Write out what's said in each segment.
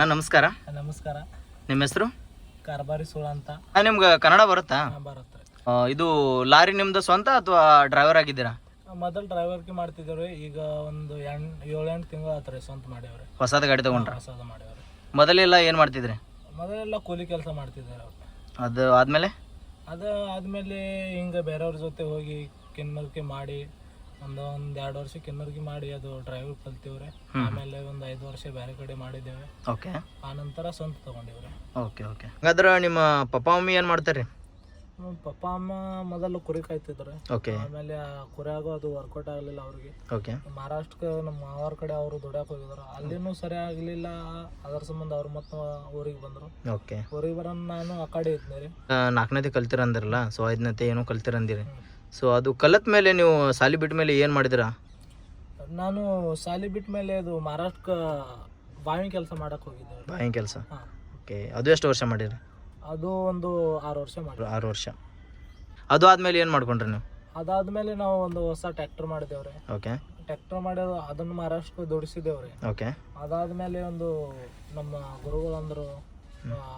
ಹಾಂ ನಮಸ್ಕಾರ. ನಮಸ್ಕಾರ. ನಿಮ್ಮ ಹೆಸರು? ಕಾರ್ಬಾರಿ ಸೂಳ ಅಂತ. ನಿಮ್ಗೆ ಕನ್ನಡ ಬರುತ್ತಾ? ಬರುತ್ತೆ. ಆ, ಇದು ಲಾರಿ ನಿಮ್ದು ಸ್ವಂತ ಅಥವಾ ಡ್ರೈವರ್ ಆಗಿದ್ದೀರಾ? ಮೊದಲು ಡ್ರೈವರ್ಗೆ ಮಾಡ್ತಿದ್ರು ಈಗ ಒಂದು ಏಳೆಂಟು ತಿಂಗಳು ಆತ್ರಿ ಸ್ವಂತ ಮಾಡ್ಯಾವ್ರಿ. ಹೊಸದ ಗಾಡಿ ತಗೊಂಡ್ರ? ಹೊಸದು ಮಾಡ್ಯಾವ್ರಿ. ಮೊದಲೆಲ್ಲ ಏನು ಮಾಡ್ತಿದ್ರಿ? ಮೊದಲೆಲ್ಲ ಕೂಲಿ ಕೆಲಸ ಮಾಡ್ತಿದ್ದಾರೆ ಅವ್ರು. ಅದು ಆದ್ಮೇಲೆ? ಅದು ಆದ್ಮೇಲೆ ಹಿಂಗೆ ಬೇರೆಯವ್ರ ಜೊತೆ ಹೋಗಿ ಕೆನ್ಮಲ್ಕೆ ಮಾಡಿ ಒಂದು ಒಂದು ಎರಡು ವರ್ಷ ಕಿನ್ನರ್ಗಿ ಮಾಡಿ ಅದು ಡ್ರೈವರ್ ಕಲ್ತೀವ್ರಿ. ಆಮೇಲೆ ಒಂದು ಐದು ವರ್ಷ ಬೇರೆ ಕಡೆ ಮಾಡಿದ್ದೇವೆ. ಓಕೆ. ಆ ನಂತರ ಸ್ವಂತ ತಗೊಂಡಿವ್ರಿ. Okay okay. ಹಾಗಾದ್ರೆ ನಿಮ್ಮ ಪಪ್ಪ ಮಮ್ಮಿ ಏನು ಮಾಡ್ತಾರೆ ನಮ್ಮ ಪಪ್ಪ ಅಮ್ಮ ಮೊದಲು ಕುರಿ ಕಾಯ್ತಿದ್ರು. ಓಕೆ. ಆಮೇಲೆ ಆ ಕುರಿಯಾಗೂ ಅದು ವರ್ಕೌಟ್ ಆಗಲಿಲ್ಲ ಅವ್ರಿಗೆ. ಓಕೆ. ಮಹಾರಾಷ್ಟ್ರಕ್ಕೆ ನಮ್ಮ ಮಾವಾರ ಕಡೆ ಅವರು ದುಡ್ಯಾಕ್ ಹೋಗಿದ್ರು. ಅಲ್ಲಿನೂ ಸರಿ ಆಗಲಿಲ್ಲ. ಅದರ ಸಂಬಂಧ ಅವ್ರು ಮತ್ತೆ ಊರಿಗೆ ಬಂದರು. ಓಕೆ. ಊರಿಗೆ ಬರೋ ನಾನು ಆ ಕಡೆ ಇದ್ದೀನಿ ರೀ. ನಾಲ್ಕನೇತಿ ಕಲ್ತಿರಂದಿರಲ್ಲ ಸೊ ಐದನೇತಿ ಏನೋ ಕಲ್ತಿರ ಅಂದಿರಿ? ಸೊ ಅದು ಕಲತ್ ಮೇಲೆ ನೀವು ಸಾಲಿ ಬಿಟ್ಟ ಮೇಲೆ ಏನು ಮಾಡಿದಿರಾ ನಾನು ಸಾಲಿ ಬಿಟ್ಟ ಮೇಲೆ ಅದು ಮಹಾರಾಷ್ಟ್ರ ಬಾವಿ ಕೆಲಸ ಮಾಡಕ್ಕೆ ಹೋಗಿದ್ದೆ. ಬಾವಿ ಕೆಲಸ? ಓಕೆ. ಅದು ಎಷ್ಟು ವರ್ಷ ಮಾಡಿರಿ? ಅದು ಒಂದು ಆರು ವರ್ಷ ಮಾಡಿ ಆರು ವರ್ಷ. ಅದು ಆದ್ಮೇಲೆ ಏನು ಮಾಡ್ಕೊಂಡ್ರಿ ನೀವು? ಅದಾದ್ಮೇಲೆ ನಾವು ಒಂದು ಹೊಸ ಟ್ರ್ಯಾಕ್ಟರ್ ಮಾಡಿದೇವ್ರಿ. ಓಕೆ. ಟ್ರ್ಯಾಕ್ಟರ್ ಮಾಡೋದು ಅದನ್ನು ಮಹಾರಾಷ್ಟ್ರಕ್ಕೆ ದುಡಿಸಿದೇವ್ರಿ ಓಕೆ. ಅದಾದ್ಮೇಲೆ ಒಂದು ನಮ್ಮ ಗುರುಗಳಂದ್ರು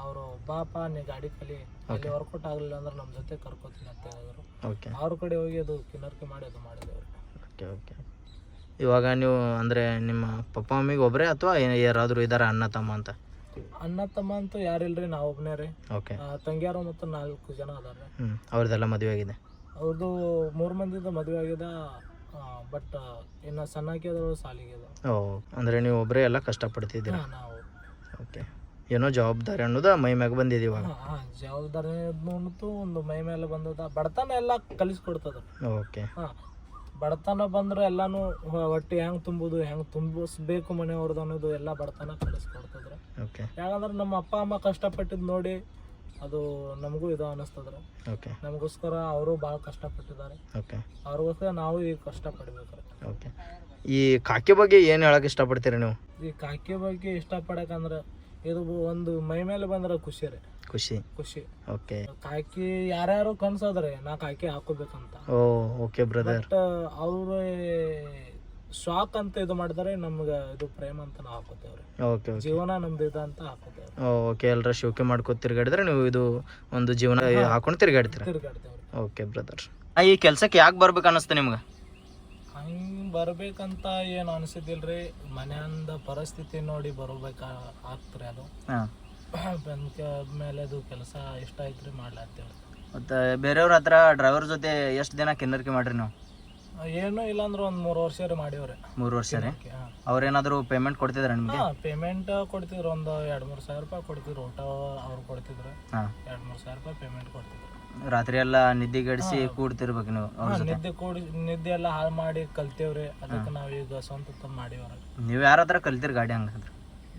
ಅವರು ಬಾಪ ನೀ ಗಾಡಿ ಕಲಿ ಅಲ್ಲಿ ವರ್ಕೌಟ್ ಆಗಲಿಲ್ಲ ಅಂದ್ರೆ ನಮ್ಮ ಜೊತೆ ಕರ್ಕೋತೀನಿ ಅಂತ ಹೇಳಿದ್ರು. ಓಕೆ ಅವ್ರ ಕಡೆ ಹೋಗಿ ಅದು ಕಿನ್ನರ್ಕೆ ಮಾಡಿ ಅದು ಮಾಡಿದ್ರು. ಓಕೆ ಓಕೆ ಇವಾಗ ನೀವು ಅಂದರೆ ನಿಮ್ಮ ಪಪ್ಪ ಮಮ್ಮಿಗೆ ಒಬ್ಬರೇ ಅಥವಾ ಯಾರಾದರೂ ಇದ್ದಾರೆ ಅಣ್ಣ ತಮ್ಮ ಅಂತ? ಅಣ್ಣ ತಮ್ಮ ಅಂತೂ ಯಾರಿಲ್ರಿ ನಾ ಒಬ್ಬನೇ ರೀ. ಓಕೆ ತಂಗಿಯಾರು ಮತ್ತು ನಾಲ್ಕು ಜನ ಅದಾರೆ ಅವ್ರದ್ದೆಲ್ಲ ಮದುವೆ ಆಗಿದೆ? ಅವ್ರದ್ದು ಮೂರು ಮಂದಿದ ಮದುವೆ ಆಗಿದೆ ಬಟ್ ಇನ್ನು ಸಣ್ಣಕ್ಕೆ ಸಾಲಿಗೆ ಅಂದ್ರೆ. ಓ ಅಂದರೆ ನೀವು ಒಬ್ಬರೇ ಎಲ್ಲ ಕಷ್ಟಪಡ್ತಿದ್ದೀರಾ? ನಾವು. ಓಕೆ ಏನೋ ಜವಾಬ್ದಾರಿ ಅನ್ನೋದು ಮೈ ಮ್ಯಾಗ ಬಂದಿದೆ ಇವಾಗ. ಜವಾಬ್ದಾರಿ ಅನ್ನೋದು ಒಂದು ಮೈ ಮೇಲೆ ಬಂದದ. ಬಡತನ ಎಲ್ಲ ಕಲಿಸ್ಕೊಡ್ತದ ಓಕೆ. ಬಡತನ ಬಂದ್ರೆ ಎಲ್ಲಾನು ಒಟ್ಟು ಹೊಟ್ಟೆ ಹೆಂಗ್ ತುಂಬುದು ಹೆಂಗ್ ತುಂಬಿಸ್ಬೇಕು ಮನೆಯವ್ರದ್ದು ಅನ್ನೋದು ಎಲ್ಲ ಬಡತನ ಕಲಿಸ್ಕೊಡ್ತದ್ರ ಓಕೆ. ಯಾಕಂದ್ರೆ ನಮ್ಮ ಅಪ್ಪ ಅಮ್ಮ ಕಷ್ಟಪಟ್ಟಿದ್ ನೋಡಿ ಅದು ನಮಗೂ ಇದು ಅನಿಸ್ತದ್ರ. ಓಕೆ. ನಮಗೋಸ್ಕರ ಅವರು ಭಾಳ ಕಷ್ಟಪಟ್ಟಿದ್ದಾರೆ. ಓಕೆ. ಅವ್ರಿಗೋಸ್ಕರ ನಾವು ಈಗ ಕಷ್ಟಪಡ್ಬೇಕ್ರಿ. ಓಕೆ. ಈ ಕಾಕಿ ಬಗ್ಗೆ ಏನು ಹೇಳಕ್ಕೆ ಇಷ್ಟಪಡ್ತೀರಿ ನೀವು? ಈ ಕಾಕಿ ಬಗ್ಗೆ ಇಷ್ಟಪಡಕಂದ್ರ ಇದು ಒಂದು ಮೈ ಮೇಲೆ ಬಂದ್ರೆ ಖುಷಿ ರೀ. ಖುಷಿ. ಖುಷಿ. ಓಕೆ. ಕಾಕಿ ಯಾರ್ಯಾರು ಕನ್ಸೋದ್ರಿ ನಾ ಕಾಕಿ ಹಾಕೋಬೇಕಂತ. ಓ ಓಕೆ ಬ್ರದರ್ ಬಟ್ ಅವ್ರ ಶಾಕ್ ಅಂತ ಇದು ಮಾಡಿದ್ರೆ ನಮ್ಗ ಇದು ಪ್ರೇಮ ಅಂತ ನಾವು ಹಾಕೋತೇವ್ರಿ. ಓಕೆ ಜೀವನ ನಮ್ದು ಇದು ಅಂತ ಹಾಕೋತೇವ್ರಿ. ಓಕೆ. ಎಲ್ಲರ ಶೋಕಿ ಮಾಡ್ಕೊ ತಿರ್ಗಾಡಿದ್ರೆ ನೀವು ಇದು ಒಂದು ಜೀವನ ಹಾಕೊಂಡು ತಿರ್ಗಾಡ್ತೀರ? ತಿರ್ಗಾಡ್ತೇವ್ರಿ. ಓಕೆ ಬ್ರದರ್ ಈ ಕೆಲ್ಸಕ್ಕೆ ಯಾಕೆ ಬರ್ಬೇಕು ಅನ್ನಿಸ್ತು ನಿಮ್ಗೆ? ಬರ್ಬೇಕಂತ ಏನು ಅನ್ಸಿದಿಲ್ರಿ ಮನೆಯಿಂದ ಪರಿಸ್ಥಿತಿ ನೋಡಿ ಬರ್ಬೇಕ ಆಗ್ತ್ರಿ ಅದು. ಹಾಂ. ಮೇಲೆ ಅದು ಕೆಲಸ ಇಷ್ಟ ಐತ್ರಿ ಮಾಡ್ಲಾತ್ತೇವ್ರಿ ಮತ್ತು ಬೇರೆಯವ್ರ ಹತ್ರ ಡ್ರೈವರ್ ಜೊತೆ ಎಷ್ಟು ದಿನ ಕಿನ್ನರಿಕೆ ಮಾಡ್ರಿ ನೀವು? ಏನೂ ಇಲ್ಲಾಂದ್ರೆ ಒಂದು ಮೂರು ವರ್ಷ ರೀ ಮಾಡೀವ್ರಿ. ಮೂರು ವರ್ಷ ರೀ? ಅವ್ರೇನಾದರೂ ಪೇಮೆಂಟ್ ಕೊಡ್ತಿದ್ರ ನಿಮಗೆ? ಹಾಂ ಪೇಮೆಂಟ್ ಕೊಡ್ತಿದ್ರು. ಒಂದು ಎರಡು ಮೂರು ಸಾವಿರ ರೂಪಾಯಿ ಕೊಡ್ತಿದ್ರು. ಊಟ ಅವ್ರು ಕೊಡ್ತಿದ್ರು. ಹಾಂ. ಎರಡು ಮೂರು ಸಾವಿರ ರೂಪಾಯಿ ಪೇಮೆಂಟ್ ಕೊಡ್ತಿದ್ರು. ರಾತ್ರಿ ಎಲ್ಲ ನಿದ್ದೆಗಡಿಸಿ ಕೂಡ್ತಿರ್ಬೇಕು ನೀವು ಅವ್ರ ಜೊತೆ. ನಿದ್ದೆ ಕೂಡಿ ನಿದ್ದೆ ಎಲ್ಲ ಹಾಳು ಮಾಡಿ ಕಲ್ತೇವ್ರಿ ಅದಕ್ಕೆ ನಾವು ಈಗ ಸ್ವಂತ ತಂದು ಮಾಡೀವ್ರಿ. ನೀವು ಯಾರ ಹತ್ರ ಕಲ್ತಿರಿ ಗಾಡಿ ಹಂಗಂದ್ರೆ?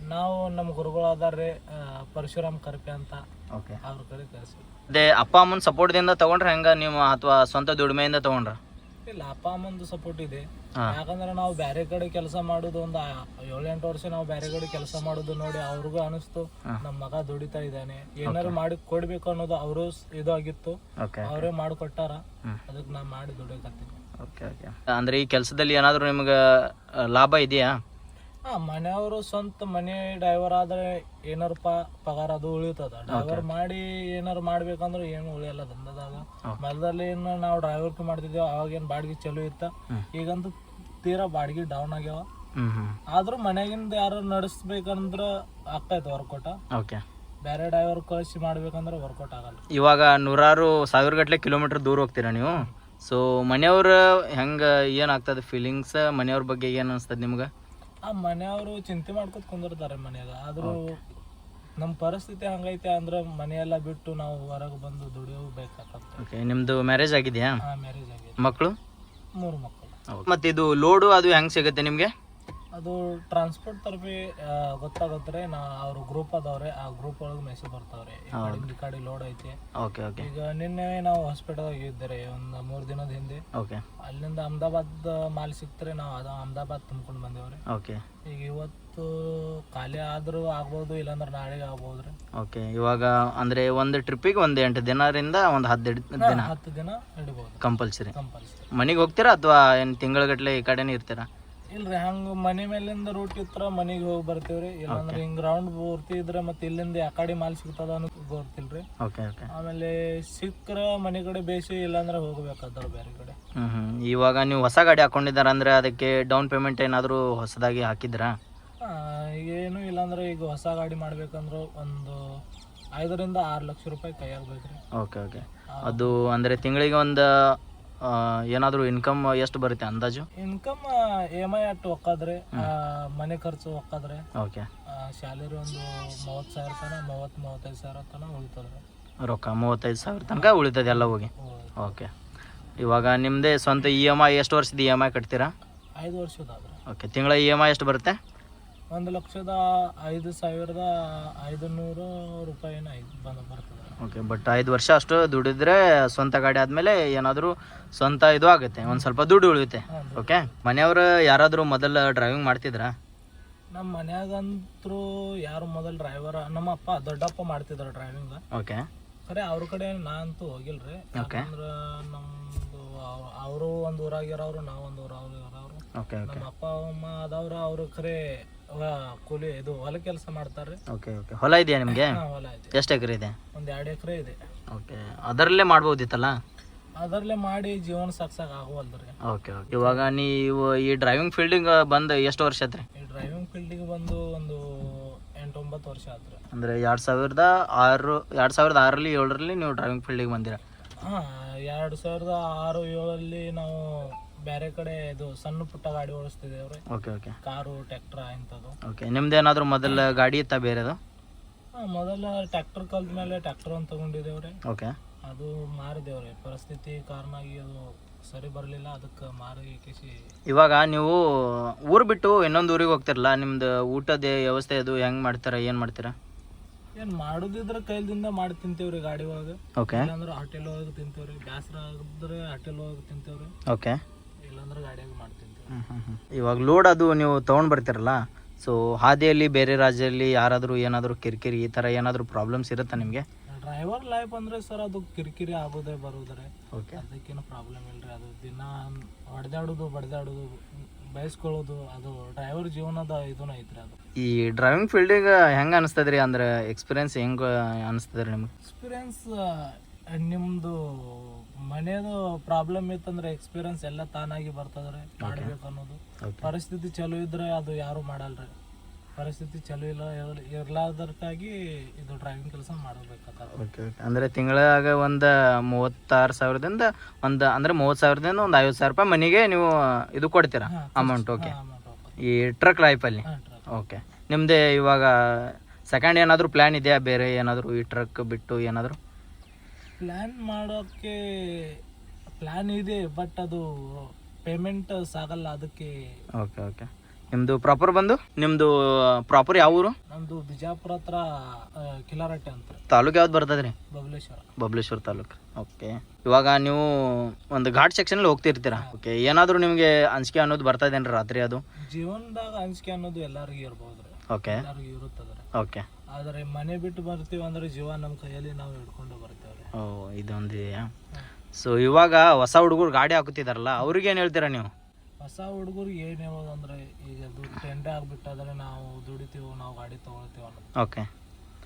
ನಾವು ನಮ್ಮ ಗುರುಗಳು ಅದಾರ್ರಿ ಆ, ಪರಶುರಾಮ್ ಕರ್ಪೆ ಅಂತ. ಓಕೆ. ಅವ್ರ ಕಡೆ ಕಳ್ಸಿ. ಅದೇ ಅಪ್ಪ ಅಮ್ಮನ ಸಪೋರ್ಟ್ದಿಂದ ತಗೊಂಡ್ರೆ ಹೆಂಗ? ನೀವು ಅಥವಾ ಸ್ವಂತ ದುಡಿಮೆಯಿಂದ ತಗೊಂಡ್ರ? ಇಲ್ಲ ಅಪ್ಪ ಅಮ್ಮಂದು ಸಪೋರ್ಟ್ ಇದೆ. ಯಾಕಂದ್ರೆ ನಾವು ಬೇರೆ ಕಡೆ ಕೆಲಸ ಮಾಡೋದು ಒಂದು ಏಳೆಂಟು ವರ್ಷ ನಾವು ಬೇರೆ ಕಡೆ ಕೆಲಸ ಮಾಡೋದು ನೋಡಿ ಅವ್ರಿಗೂ ಅನಿಸ್ತು. ನಮ್ಮ ಮಗ ದುಡಿತಾ ಇದ್ದಾನೆ. ಏನಾರು ಮಾಡಿ ಕೊಡ್ಬೇಕು ಅನ್ನೋದು ಅವರು ಇದು ಆಗಿತ್ತು. ಓಕೆ ಅವರೇ ಮಾಡಿಕೊಟ್ಟಾರ. ಅದಕ್ಕೆ ನಾ ಮಾಡಿ ದುಡಿಯಕತ್ತೀನಿ ಓಕೆ ಓಕೆ. ಅಂದರೆ ಈ ಕೆಲಸದಲ್ಲಿ ಏನಾದರೂ ನಿಮ್ಗೆ ಲಾಭ ಇದೆಯಾ? ಹಾ ಮನೆಯವರು ಸ್ವಂತ ಮನೆ ಡ್ರೈವರ್ ಆದ್ರೆ ಏನಾರು ಪಗಾರ ಅದು ಉಳಿತದ ಡ್ರೈವರ್ ಮಾಡಿ ಏನಾರು ಮಾಡ್ಬೇಕಂದ್ರೆ ಏನು ಉಳಿಯಲ್ಲ ದಂಧದಾಗ. ಮೊದಲಲ್ಲಿ ಏನು ನಾವು ಡ್ರೈವರ್ ಮಾಡ್ತಿದ್ದೇವೆ ಅವಾಗ ಏನು ಬಾಡಿಗೆ ಚಲೋ ಇತ್ತ? ಈಗಂತೂ ತೀರಾ ಬಾಡಿಗೆ ಡೌನ್ ಆಗ್ಯಾವ. ಆದ್ರೂ ಮನೆಗಿಂದ ಯಾರು ನಡೆಸ್ಬೇಕಂದ್ರ ಆಗ್ತೈತೆ ವರ್ಕೌಟ್ ಓಕೆ ಬೇರೆ ಡ್ರೈವರ್ ಕಳಿಸಿ ಮಾಡ್ಬೇಕಂದ್ರೆ ವರ್ಕೌಟ್ ಆಗಲ್ಲ. ಇವಾಗ ನೂರಾರು ಸಾವಿರ ಗಟ್ಟಲೆ ಕಿಲೋಮೀಟರ್ ದೂರ ಹೋಗ್ತೀರಾ ನೀವು? ಸೊ ಮನೆಯವ್ರ ಹೆಂಗೆ ಏನಾಗ್ತದೆ ಫೀಲಿಂಗ್ಸ್ ಮನೆಯವ್ರ ಬಗ್ಗೆ ಏನು ಅನಿಸ್ತದೆ ನಿಮ್ಗೆ? ಆ ಮನೆಯವರು ಚಿಂತೆ ಮಾಡ್ಕೊತ ಕುಂದಿರ್ತಾರೆ ಮನೆಯಾಗ. ಆದರೂ ನಮ್ಮ ಪರಿಸ್ಥಿತಿ ಹಂಗೈತೆ ಅಂದ್ರೆ ಮನೆಯೆಲ್ಲ ಬಿಟ್ಟು ನಾವು ಹೊರಗೆ ಬಂದು ದುಡಿಯಬೇಕಾಗತ್ತೆ ಓಕೆ ನಿಮ್ಮದು ಮ್ಯಾರೇಜ್ ಆಗಿದೆಯಾ? ಮ್ಯಾರೇಜ್ ಆಗಿದೆ ಮಕ್ಕಳು ಮೂರು ಮಕ್ಕಳು ಮತ್ತು ಇದು ಲೋಡು ಅದು ಹೆಂಗೆ ಸಿಗುತ್ತೆ ನಿಮಗೆ? ಅದು ಟ್ರಾನ್ಸ್ಪೋರ್ಟ್ ತರಬಿ ಗೊತ್ತಾಗತ್ರೆ ನಾ ಅವ್ರ ಗ್ರೂಪ್ ಅದಾವ್ರೆ ಆ ಗ್ರೂಪ್ ಒಳಗೆ ಮೆಸೇಜ್ ಬರ್ತಾವ್ರೆ. ಈ ಕಡೆ ಈ ಕಡೆ ಲೋಡ್ ಐತಿ. Okay okay. ಈಗ ನಿನ್ನೆ ನಾವು ಹಾಸ್ಪಿಟಲ್ ಇದ್ದಾರೆ ಒಂದು ಮೂರು ದಿನದ ಹಿಂದೆ. ಓಕೆ. ಅಲ್ಲಿಂದ ಅಹಮದಾಬಾದ್ ಮಾಲ್ ಸಿಕ್ತರೆ ನಾವು ಅದು ಅಹಮದಾಬಾದ್ ತುಂಬ್ಕೊಂಡು ಬಂದೇವ್ರಿ. ಓಕೆ. ಈಗ ಇವತ್ತು ಖಾಲಿ ಆದ್ರೂ ಆಗ್ಬೋದು ಇಲ್ಲಾಂದ್ರೆ ನಾಳೆಗೆ ಆಗ್ಬೋದು ರೀ ಓಕೆ ಇವಾಗ ಅಂದರೆ ಒಂದು ಟ್ರಿಪ್ಪಿಗೆ ಒಂದು ಎಂಟು ದಿನದಿಂದ ಒಂದು ಹತ್ತು ದಿನ ಹತ್ತು ದಿನ ಹಿಡಿಬೋದು. ಕಂಪಲ್ಸರಿ ಕಂಪಲ್ಸರಿ ಮನೆಗೆ ಹೋಗ್ತೀರಾ ಅಥವಾ ಏನು ತಿಂಗಳಗಟ್ಟಲೆ ಈ ಕಡೆನೇ ಇರ್ತೀರಾ? ಇಲ್ರಿ ಹಂಗ ಮನೆ ಮೇಲಿಂದ ರೂಟ್ ಇತ್ರ ಮನೆಗೆ ಹೋಗಿ ಬರ್ತೀವ್ರಿ. ಇಲ್ಲಾಂದ್ರೆ ಹಿಂಗ್ ರೌಂಡ್ ಪೂರ್ತಿ ಇದ್ರೆ ಮತ್ತೆ ಇಲ್ಲಿಂದ ಅಕಾಡಿ ಕಡೆ ಮಾಲ್ ಸಿಗ್ತದ ಅನ್ನೋದು ಗೊತ್ತಿಲ್ರಿ. ಓಕೆ ಓಕೆ ಆಮೇಲೆ ಸಿಕ್ಕ್ರ ಮನೆ ಕಡೆ ಬೇಸಿ ಇಲ್ಲಾಂದ್ರೆ ಹೋಗ್ಬೇಕಾದ್ರ ಬೇರೆ ಕಡೆ. ಇವಾಗ ನೀವು ಹೊಸ ಗಾಡಿ ಹಾಕೊಂಡಿದ್ದಾರೆ ಅಂದ್ರೆ ಅದಕ್ಕೆ ಡೌನ್ ಪೇಮೆಂಟ್ ಏನಾದರೂ ಹೊಸದಾಗಿ ಹಾಕಿದ್ರಾ? ಏನು ಇಲ್ಲಾಂದ್ರೆ ಈಗ ಹೊಸ ಗಾಡಿ ಮಾಡ್ಬೇಕಂದ್ರೆ ಒಂದು ಐದರಿಂದ ಆರು ಲಕ್ಷ ರೂಪಾಯಿ ಕೈಯಾಗ ಬೇಕ್ರಿ. ಓಕೆ ಓಕೆ ಅದು ಅಂದ್ರೆ ತಿಂಗಳಿಗೆ ಒಂದು ಏನಾದರೂ ಇನ್ಕಮ್ ಎಷ್ಟು ಬರುತ್ತೆ ಅಂದಾಜು? ಇನ್ಕಮ್ ಇ ಎಂ ಐ ಅಟ್ಟು ಒಕ್ಕಾದ್ರೆ ಆ, ಮನೆ ಖರ್ಚು ಒಕ್ಕಾದ್ರೆ ಓಕೆ ಸ್ಯಾಲರಿ ಒಂದು ಮೂವತ್ತು ಸಾವಿರ ತನ ಮೂವತ್ತು ಮೂವತ್ತೈದು ಸಾವಿರ ತನ ಉಳಿತದ್ರಿ ರೊಕ್ಕ ಮೂವತ್ತೈದು ಸಾವಿರ ತನಕ ಉಳಿತದೆ ಎಲ್ಲ ಹೋಗಿ. ಓಕೆ ಇವಾಗ ನಿಮ್ಮದೇ ಸ್ವಂತ ಇ ಎಂ ಐ ಎಷ್ಟು ವರ್ಷದ ಇ ಎಂ ಐ ಕಟ್ತೀರಾ? ಐದು ವರ್ಷದಾದ್ರೆ. ಓಕೆ ತಿಂಗಳ ಇ ಎಂ ಐ ಎಷ್ಟು ಬರುತ್ತೆ? ಒಂದು ಲಕ್ಷದ ಐದು ಸಾವಿರದ ಐದು ನೂರು ರೂಪಾಯಿನ ಐದು ಬಂದು ಬರ್ತದೆ. ಓಕೆ ಬಟ್ ಐದು ವರ್ಷ ಅಷ್ಟು ದುಡಿದ್ರೆ ಸ್ವಂತ ಗಾಡಿ ಆದಮೇಲೆ ಏನಾದರೂ ಸ್ವಂತ ಇದು ಆಗುತ್ತೆ ಒಂದು ಸ್ವಲ್ಪ ದುಡ್ಡು ಉಳಿಯುತ್ತೆ. ಓಕೆ ಮನೆಯವರು ಯಾರಾದರೂ ಮೊದಲು ಡ್ರೈವಿಂಗ್ ಮಾಡ್ತಿದ್ರಾ? ನಮ್ಮ ಮನ್ಯಾಗಂತರೂ ಯಾರು ಮೊದಲು ಡ್ರೈವರ್ ನಮ್ಮ ಅಪ್ಪ ದೊಡ್ಡಪ್ಪ ಮಾಡ್ತಿದ್ರು ಡ್ರೈವಿಂಗ್ ಓಕೆ ಖರೆ ಅವ್ರ ಕಡೆ ನಾ ಅಂತೂ ಹೋಗಿಲ್ರಿ. ಅಂದ್ರೆ ಯಾಕಂದ್ರೆ ನಮ್ದು ಅವರು ಒಂದು ಊರಾಗಿರೋರು ನಾವು ಒಂದು ಊರಾಗ ಇರೋರು ಓಕೆ ಓಕೆ ನಮ್ಮ ಅಪ್ಪ ಅಮ್ಮ ಆದವ್ರು ಅವರು ಕರೆ ವ- ಕೂಲಿ ಇದು ಹೊಲ ಕೆಲಸ ಮಾಡ್ತಾರೆ ಓಕೆ ಓಕೆ ಹೊಲ ಇದೆಯಾ ನಿಮಗೆ? ಹಾ ಹೊಲ ಇದೆ. ಎಷ್ಟು ಎಕರೆ ಇದೆ? ಒಂದು ಎರಡು ಎಕರೆ ಇದೆ. ಓಕೆ ಅದರಲ್ಲೇ ಮಾಡ್ಬೋದಿತ್ತಲ್ಲ? ಅದರಲ್ಲೇ ಮಾಡಿ ಜೀವನ ಸಾಗ್ಸಕ್ ಆಗುವಲ್ದ್ರಿ. ಓಕೆ ಓಕೆ ಇವಾಗ ನೀವು ಈ ಡ್ರೈವಿಂಗ್ ಫೀಲ್ಡಿಂಗ್ ಬಂದು ಎಷ್ಟು ವರ್ಷ ಆತ್ರಿ? ಈ ಡ್ರೈವಿಂಗ್ ಫೀಲ್ಡಿಗೆ ಬಂದು ಒಂದು ಎಂಟು ಒಂಬತ್ತು ವರ್ಷ ಆತ್ರಿ. ಅಂದರೆ ಎರಡು ಸಾವಿರದ ಆರು ಎರಡು ಸಾವಿರದ ಆರಲ್ಲಿ ಏಳರಲ್ಲಿ ನೀವು ಡ್ರೈವಿಂಗ್ ಫೀಲ್ಡಿಗೆ ಬಂದಿರ? ಹಾಂ ಎರಡು ಸಾವಿರದ ಆರು ಏಳಲ್ಲಿ ನಾವು ಬೇರೆ ಕಡೆ ಇದು ಸಣ್ಣ ಪುಟ್ಟ ಗಾಡಿ ಓಡಿಸ್ತಿದ್ದೇವ್ರಿ ಓಕೆ ಓಕೆ. ಕಾರು ಟ್ರ್ಯಾಕ್ಟರ್ ಇಂಥದ್ದು. ಓಕೆ ನಿಮ್ದು ಏನಾದರೂ ಮೊದಲ ಗಾಡಿ ಇತ್ತಾ ಬೇರೆದು? ಹಾಂ ಮೊದಲ ಟ್ರ್ಯಾಕ್ಟರ್ ಕಲ್ತ ಮೇಲೆ ಟ್ರ್ಯಾಕ್ಟರ್ ಒಂದು ತಗೊಂಡಿದ್ದೇವ್ರಿ. ಓಕೆ. ಅದು ಮಾರಿದೇವ್ರಿ ಪರಿಸ್ಥಿತಿ ಕಾರಣಾಗಿ ಅದು ಸರಿ ಬರಲಿಲ್ಲ ಅದಕ್ಕೆ ಮಾರಿ ಕಿಸಿ ಇವಾಗ ನೀವು ಊರು ಬಿಟ್ಟು ಇನ್ನೊಂದು ಊರಿಗೆ ಹೋಗ್ತಿರಲ್ಲ ನಿಮ್ದು ಊಟದ ವ್ಯವಸ್ಥೆ ಅದು ಹೆಂಗೆ ಮಾಡ್ತೀರಾ ಏನು ಮಾಡ್ತೀರಾ? ಏನು ಮಾಡೋದಿದ್ರೆ ಕೈಲಿಂದ ಮಾಡಿ ತಿಂತೇವ್ರಿ ಗಾಡಿ ಒಳಗೆ. ಓಕೆ. ಅಂದ್ರೆ ಹೋಟೆಲ್ ಒಳಗೆ ತಿಂತೇವ್ರಿ. ಬ್ಯಾಸರ ಆಗಿದ್ರೆ ಹೋಟೆಲ್ ಒಳಗೆ ತಿಂತೇವ್ರಿ. ಓಕೆ. ಇಲ್ಲಾಂದ್ರೆ ಗಾಡಿಯಾಗ ಮಾಡಿ ತಿಂತೇವ್ರಿ ಇವಾಗ ಲೋಡ್ ಅದು ನೀವು ತೊಗೊಂಡು ಬರ್ತೀರಲ್ಲ ಸೊ ಹಾದಿಯಲ್ಲಿ ಬೇರೆ ರಾಜ್ಯದಲ್ಲಿ ಯಾರಾದರೂ ಏನಾದರೂ ಕಿರಿಕಿರಿ ಈ ಥರ ಏನಾದರೂ ಪ್ರಾಬ್ಲಮ್ಸ್ ಇರುತ್ತಾ ನಿಮಗೆ? ಡ್ರೈವರ್ ಲೈಫ್ ಅಂದ್ರೆ ಸರ್ ಅದು ಕಿರಿಕಿರಿ ಆಗೋದೇ ಬರೋದ್ರೆ ಓಕೆ ಅದಕ್ಕೇನು ಪ್ರಾಬ್ಲಮ್ ಇಲ್ರಿ. ಅದು ದಿನ ಹೊಡೆದಾಡೋದು ಬಡ್ದಾಡೋದು ಬಯಸ್ಕೊಳ್ಳೋದು ಅದು ಡ್ರೈವರ್ ಜೀವನದ ಇದನ್ನ ಐತ್ರಿ ಅದು. ಈ ಡ್ರೈವಿಂಗ್ ಫೀಲ್ಡಿಗೆ ಹೆಂಗೆ ಅನಿಸ್ತದ್ರಿ? ಅಂದ್ರೆ ಎಕ್ಸ್ಪೀರಿಯನ್ಸ್ ಹೆಂಗೆ ಅನಿಸ್ತದ್ರಿ ನಿಮ್ಗೆ? ಎಕ್ಸ್ಪೀರಿಯನ್ಸ್ ನಿಮ್ಮದು ಮನೆಯದು ಪ್ರಾಬ್ಲಮ್ ಇತ್ತಂದ್ರೆ ಎಕ್ಸ್ಪೀರಿಯನ್ಸ್ ಎಲ್ಲ ತಾನಾಗಿ ಬರ್ತದ್ರಿ. ಮಾಡ್ಬೇಕು ಅನ್ನೋದು. ಪರಿಸ್ಥಿತಿ ಚಲೋ ಇದ್ರೆ ಅದು ಯಾರು ಮಾಡಲ್ರಿ. ಪರಿಸ್ಥಿತಿ ಚಲೋ ಇಲ್ಲ ಇರ್- ಇರ್ಲಾರ್ದಕ್ಕಾಗಿ ಇದು ಡ್ರೈವಿಂಗ್ ಕೆಲಸ ಮಾಡಬೇಕಾಗ್ತದೆ ಅಂದ್ರೆ ತಿಂಗಳಾಗ ಒಂದು ಮೂವತ್ತಾರು ಸಾವಿರದಿಂದ ಒಂದು ಅಂದ್ರೆ ಮೂವತ್ತು ಸಾವಿರದಿಂದ ಒಂದು ಐವತ್ತು ಸಾವಿರ ರೂಪಾಯಿ ಮನೆಗೆ ನೀವು ಇದು ಕೊಡ್ತೀರಾ? ಅಮೌಂಟ್ ಓಕೆ ಈ ಟ್ರಕ್ ಲೈಫಲ್ಲಿ ಅಲ್ಲಿ? ಓಕೆ ನಿಮ್ಮದೇ ಇವಾಗ ಸೆಕೆಂಡ್ ಏನಾದ್ರೂ ಪ್ಲ್ಯಾನ್ ಇದೆಯಾ? ಬೇರೆ ಏನಾದರೂ ಈ ಟ್ರಕ್ ಬಿಟ್ಟು ಏನಾದರೂ? ಪ್ಲ್ಯಾನ್ ಮಾಡೋಕ್ಕೆ ಪ್ಲ್ಯಾನ್ ಇದೆ ಬಟ್ ಅದು ಪೇಮೆಂಟ್ ಸಾಗಲ್ಲ ಅದಕ್ಕೆ. ಓಕೆ ಓಕೆ ನಿಮ್ಮದು ಪ್ರಾಪರ್ ಬಂದು? ನಿಮ್ಮದು ಪ್ರಾಪರ್ ಯಾವ ಊರು? ನಮ್ದು ಬಿಜಾಪುರ ಹತ್ರ ಕಿಲಾರಟ್ಟೆ ಅಂತ. ತಾಲೂಕು ಯಾವ್ದು ಬರ್ತದೆ ರೀ ಬಬಲೇಶ್ವರ. ಬಬಲೇಶ್ವರ ತಾಲೂಕು. ಓಕೆ ಇವಾಗ ನೀವು ಒಂದು ಘಾಟ್ ಸೆಕ್ಷನಲ್ಲಿ ಹೋಗ್ತಿರ್ತೀರಾ? ಓಕೆ ಏನಾದರೂ ನಿಮಗೆ ಅಂಜಿಕೆ ಅನ್ನೋದು ಬರ್ತಾ ಇದೇನ್ರಿ ರಾತ್ರಿ ಅದು? ಜೀವನದಾಗ ಅಂಜಿಕೆ ಅನ್ನೋದು ಎಲ್ಲರಿಗೂ ಇರ್ಬೋದು ಓಕೆ ಎಲ್ಲರಿಗೂ ಓಕೆ ಆದರೆ ಮನೆ ಬಿಟ್ಟು ಬರ್ತೀವಿ ಅಂದ್ರೆ ಜೀವ ನಮ್ಮ ಕೈಯಲ್ಲಿ ನಾವು ಹಿಡ್ಕೊಂಡು ಬರ್ತೇವ್ರಿ. ಓ ಇದೊಂದು ಸೊ ಇವಾಗ ಹೊಸ ಹುಡುಗರು ಗಾಡಿ ಹಾಕುತ್ತಿದಾರಲ್ಲ ಅವ್ರಿಗೆ ಏನು ಹೇಳ್ತೀರಾ ನೀವು? ಹೊಸ ಹುಡುಗರು ಏನು ಹೇಳೋದಂದ್ರೆ ಈಗ ದುಡ್ಡು ಟೆಂಡೆ ಆಗ್ಬಿಟ್ಟಾದ್ರೆ ನಾವು ದುಡಿತೀವಿ ನಾವು ಗಾಡಿ ತಗೊಳ್ತೀವಿ ಅನ್ನೋದು. ಓಕೆ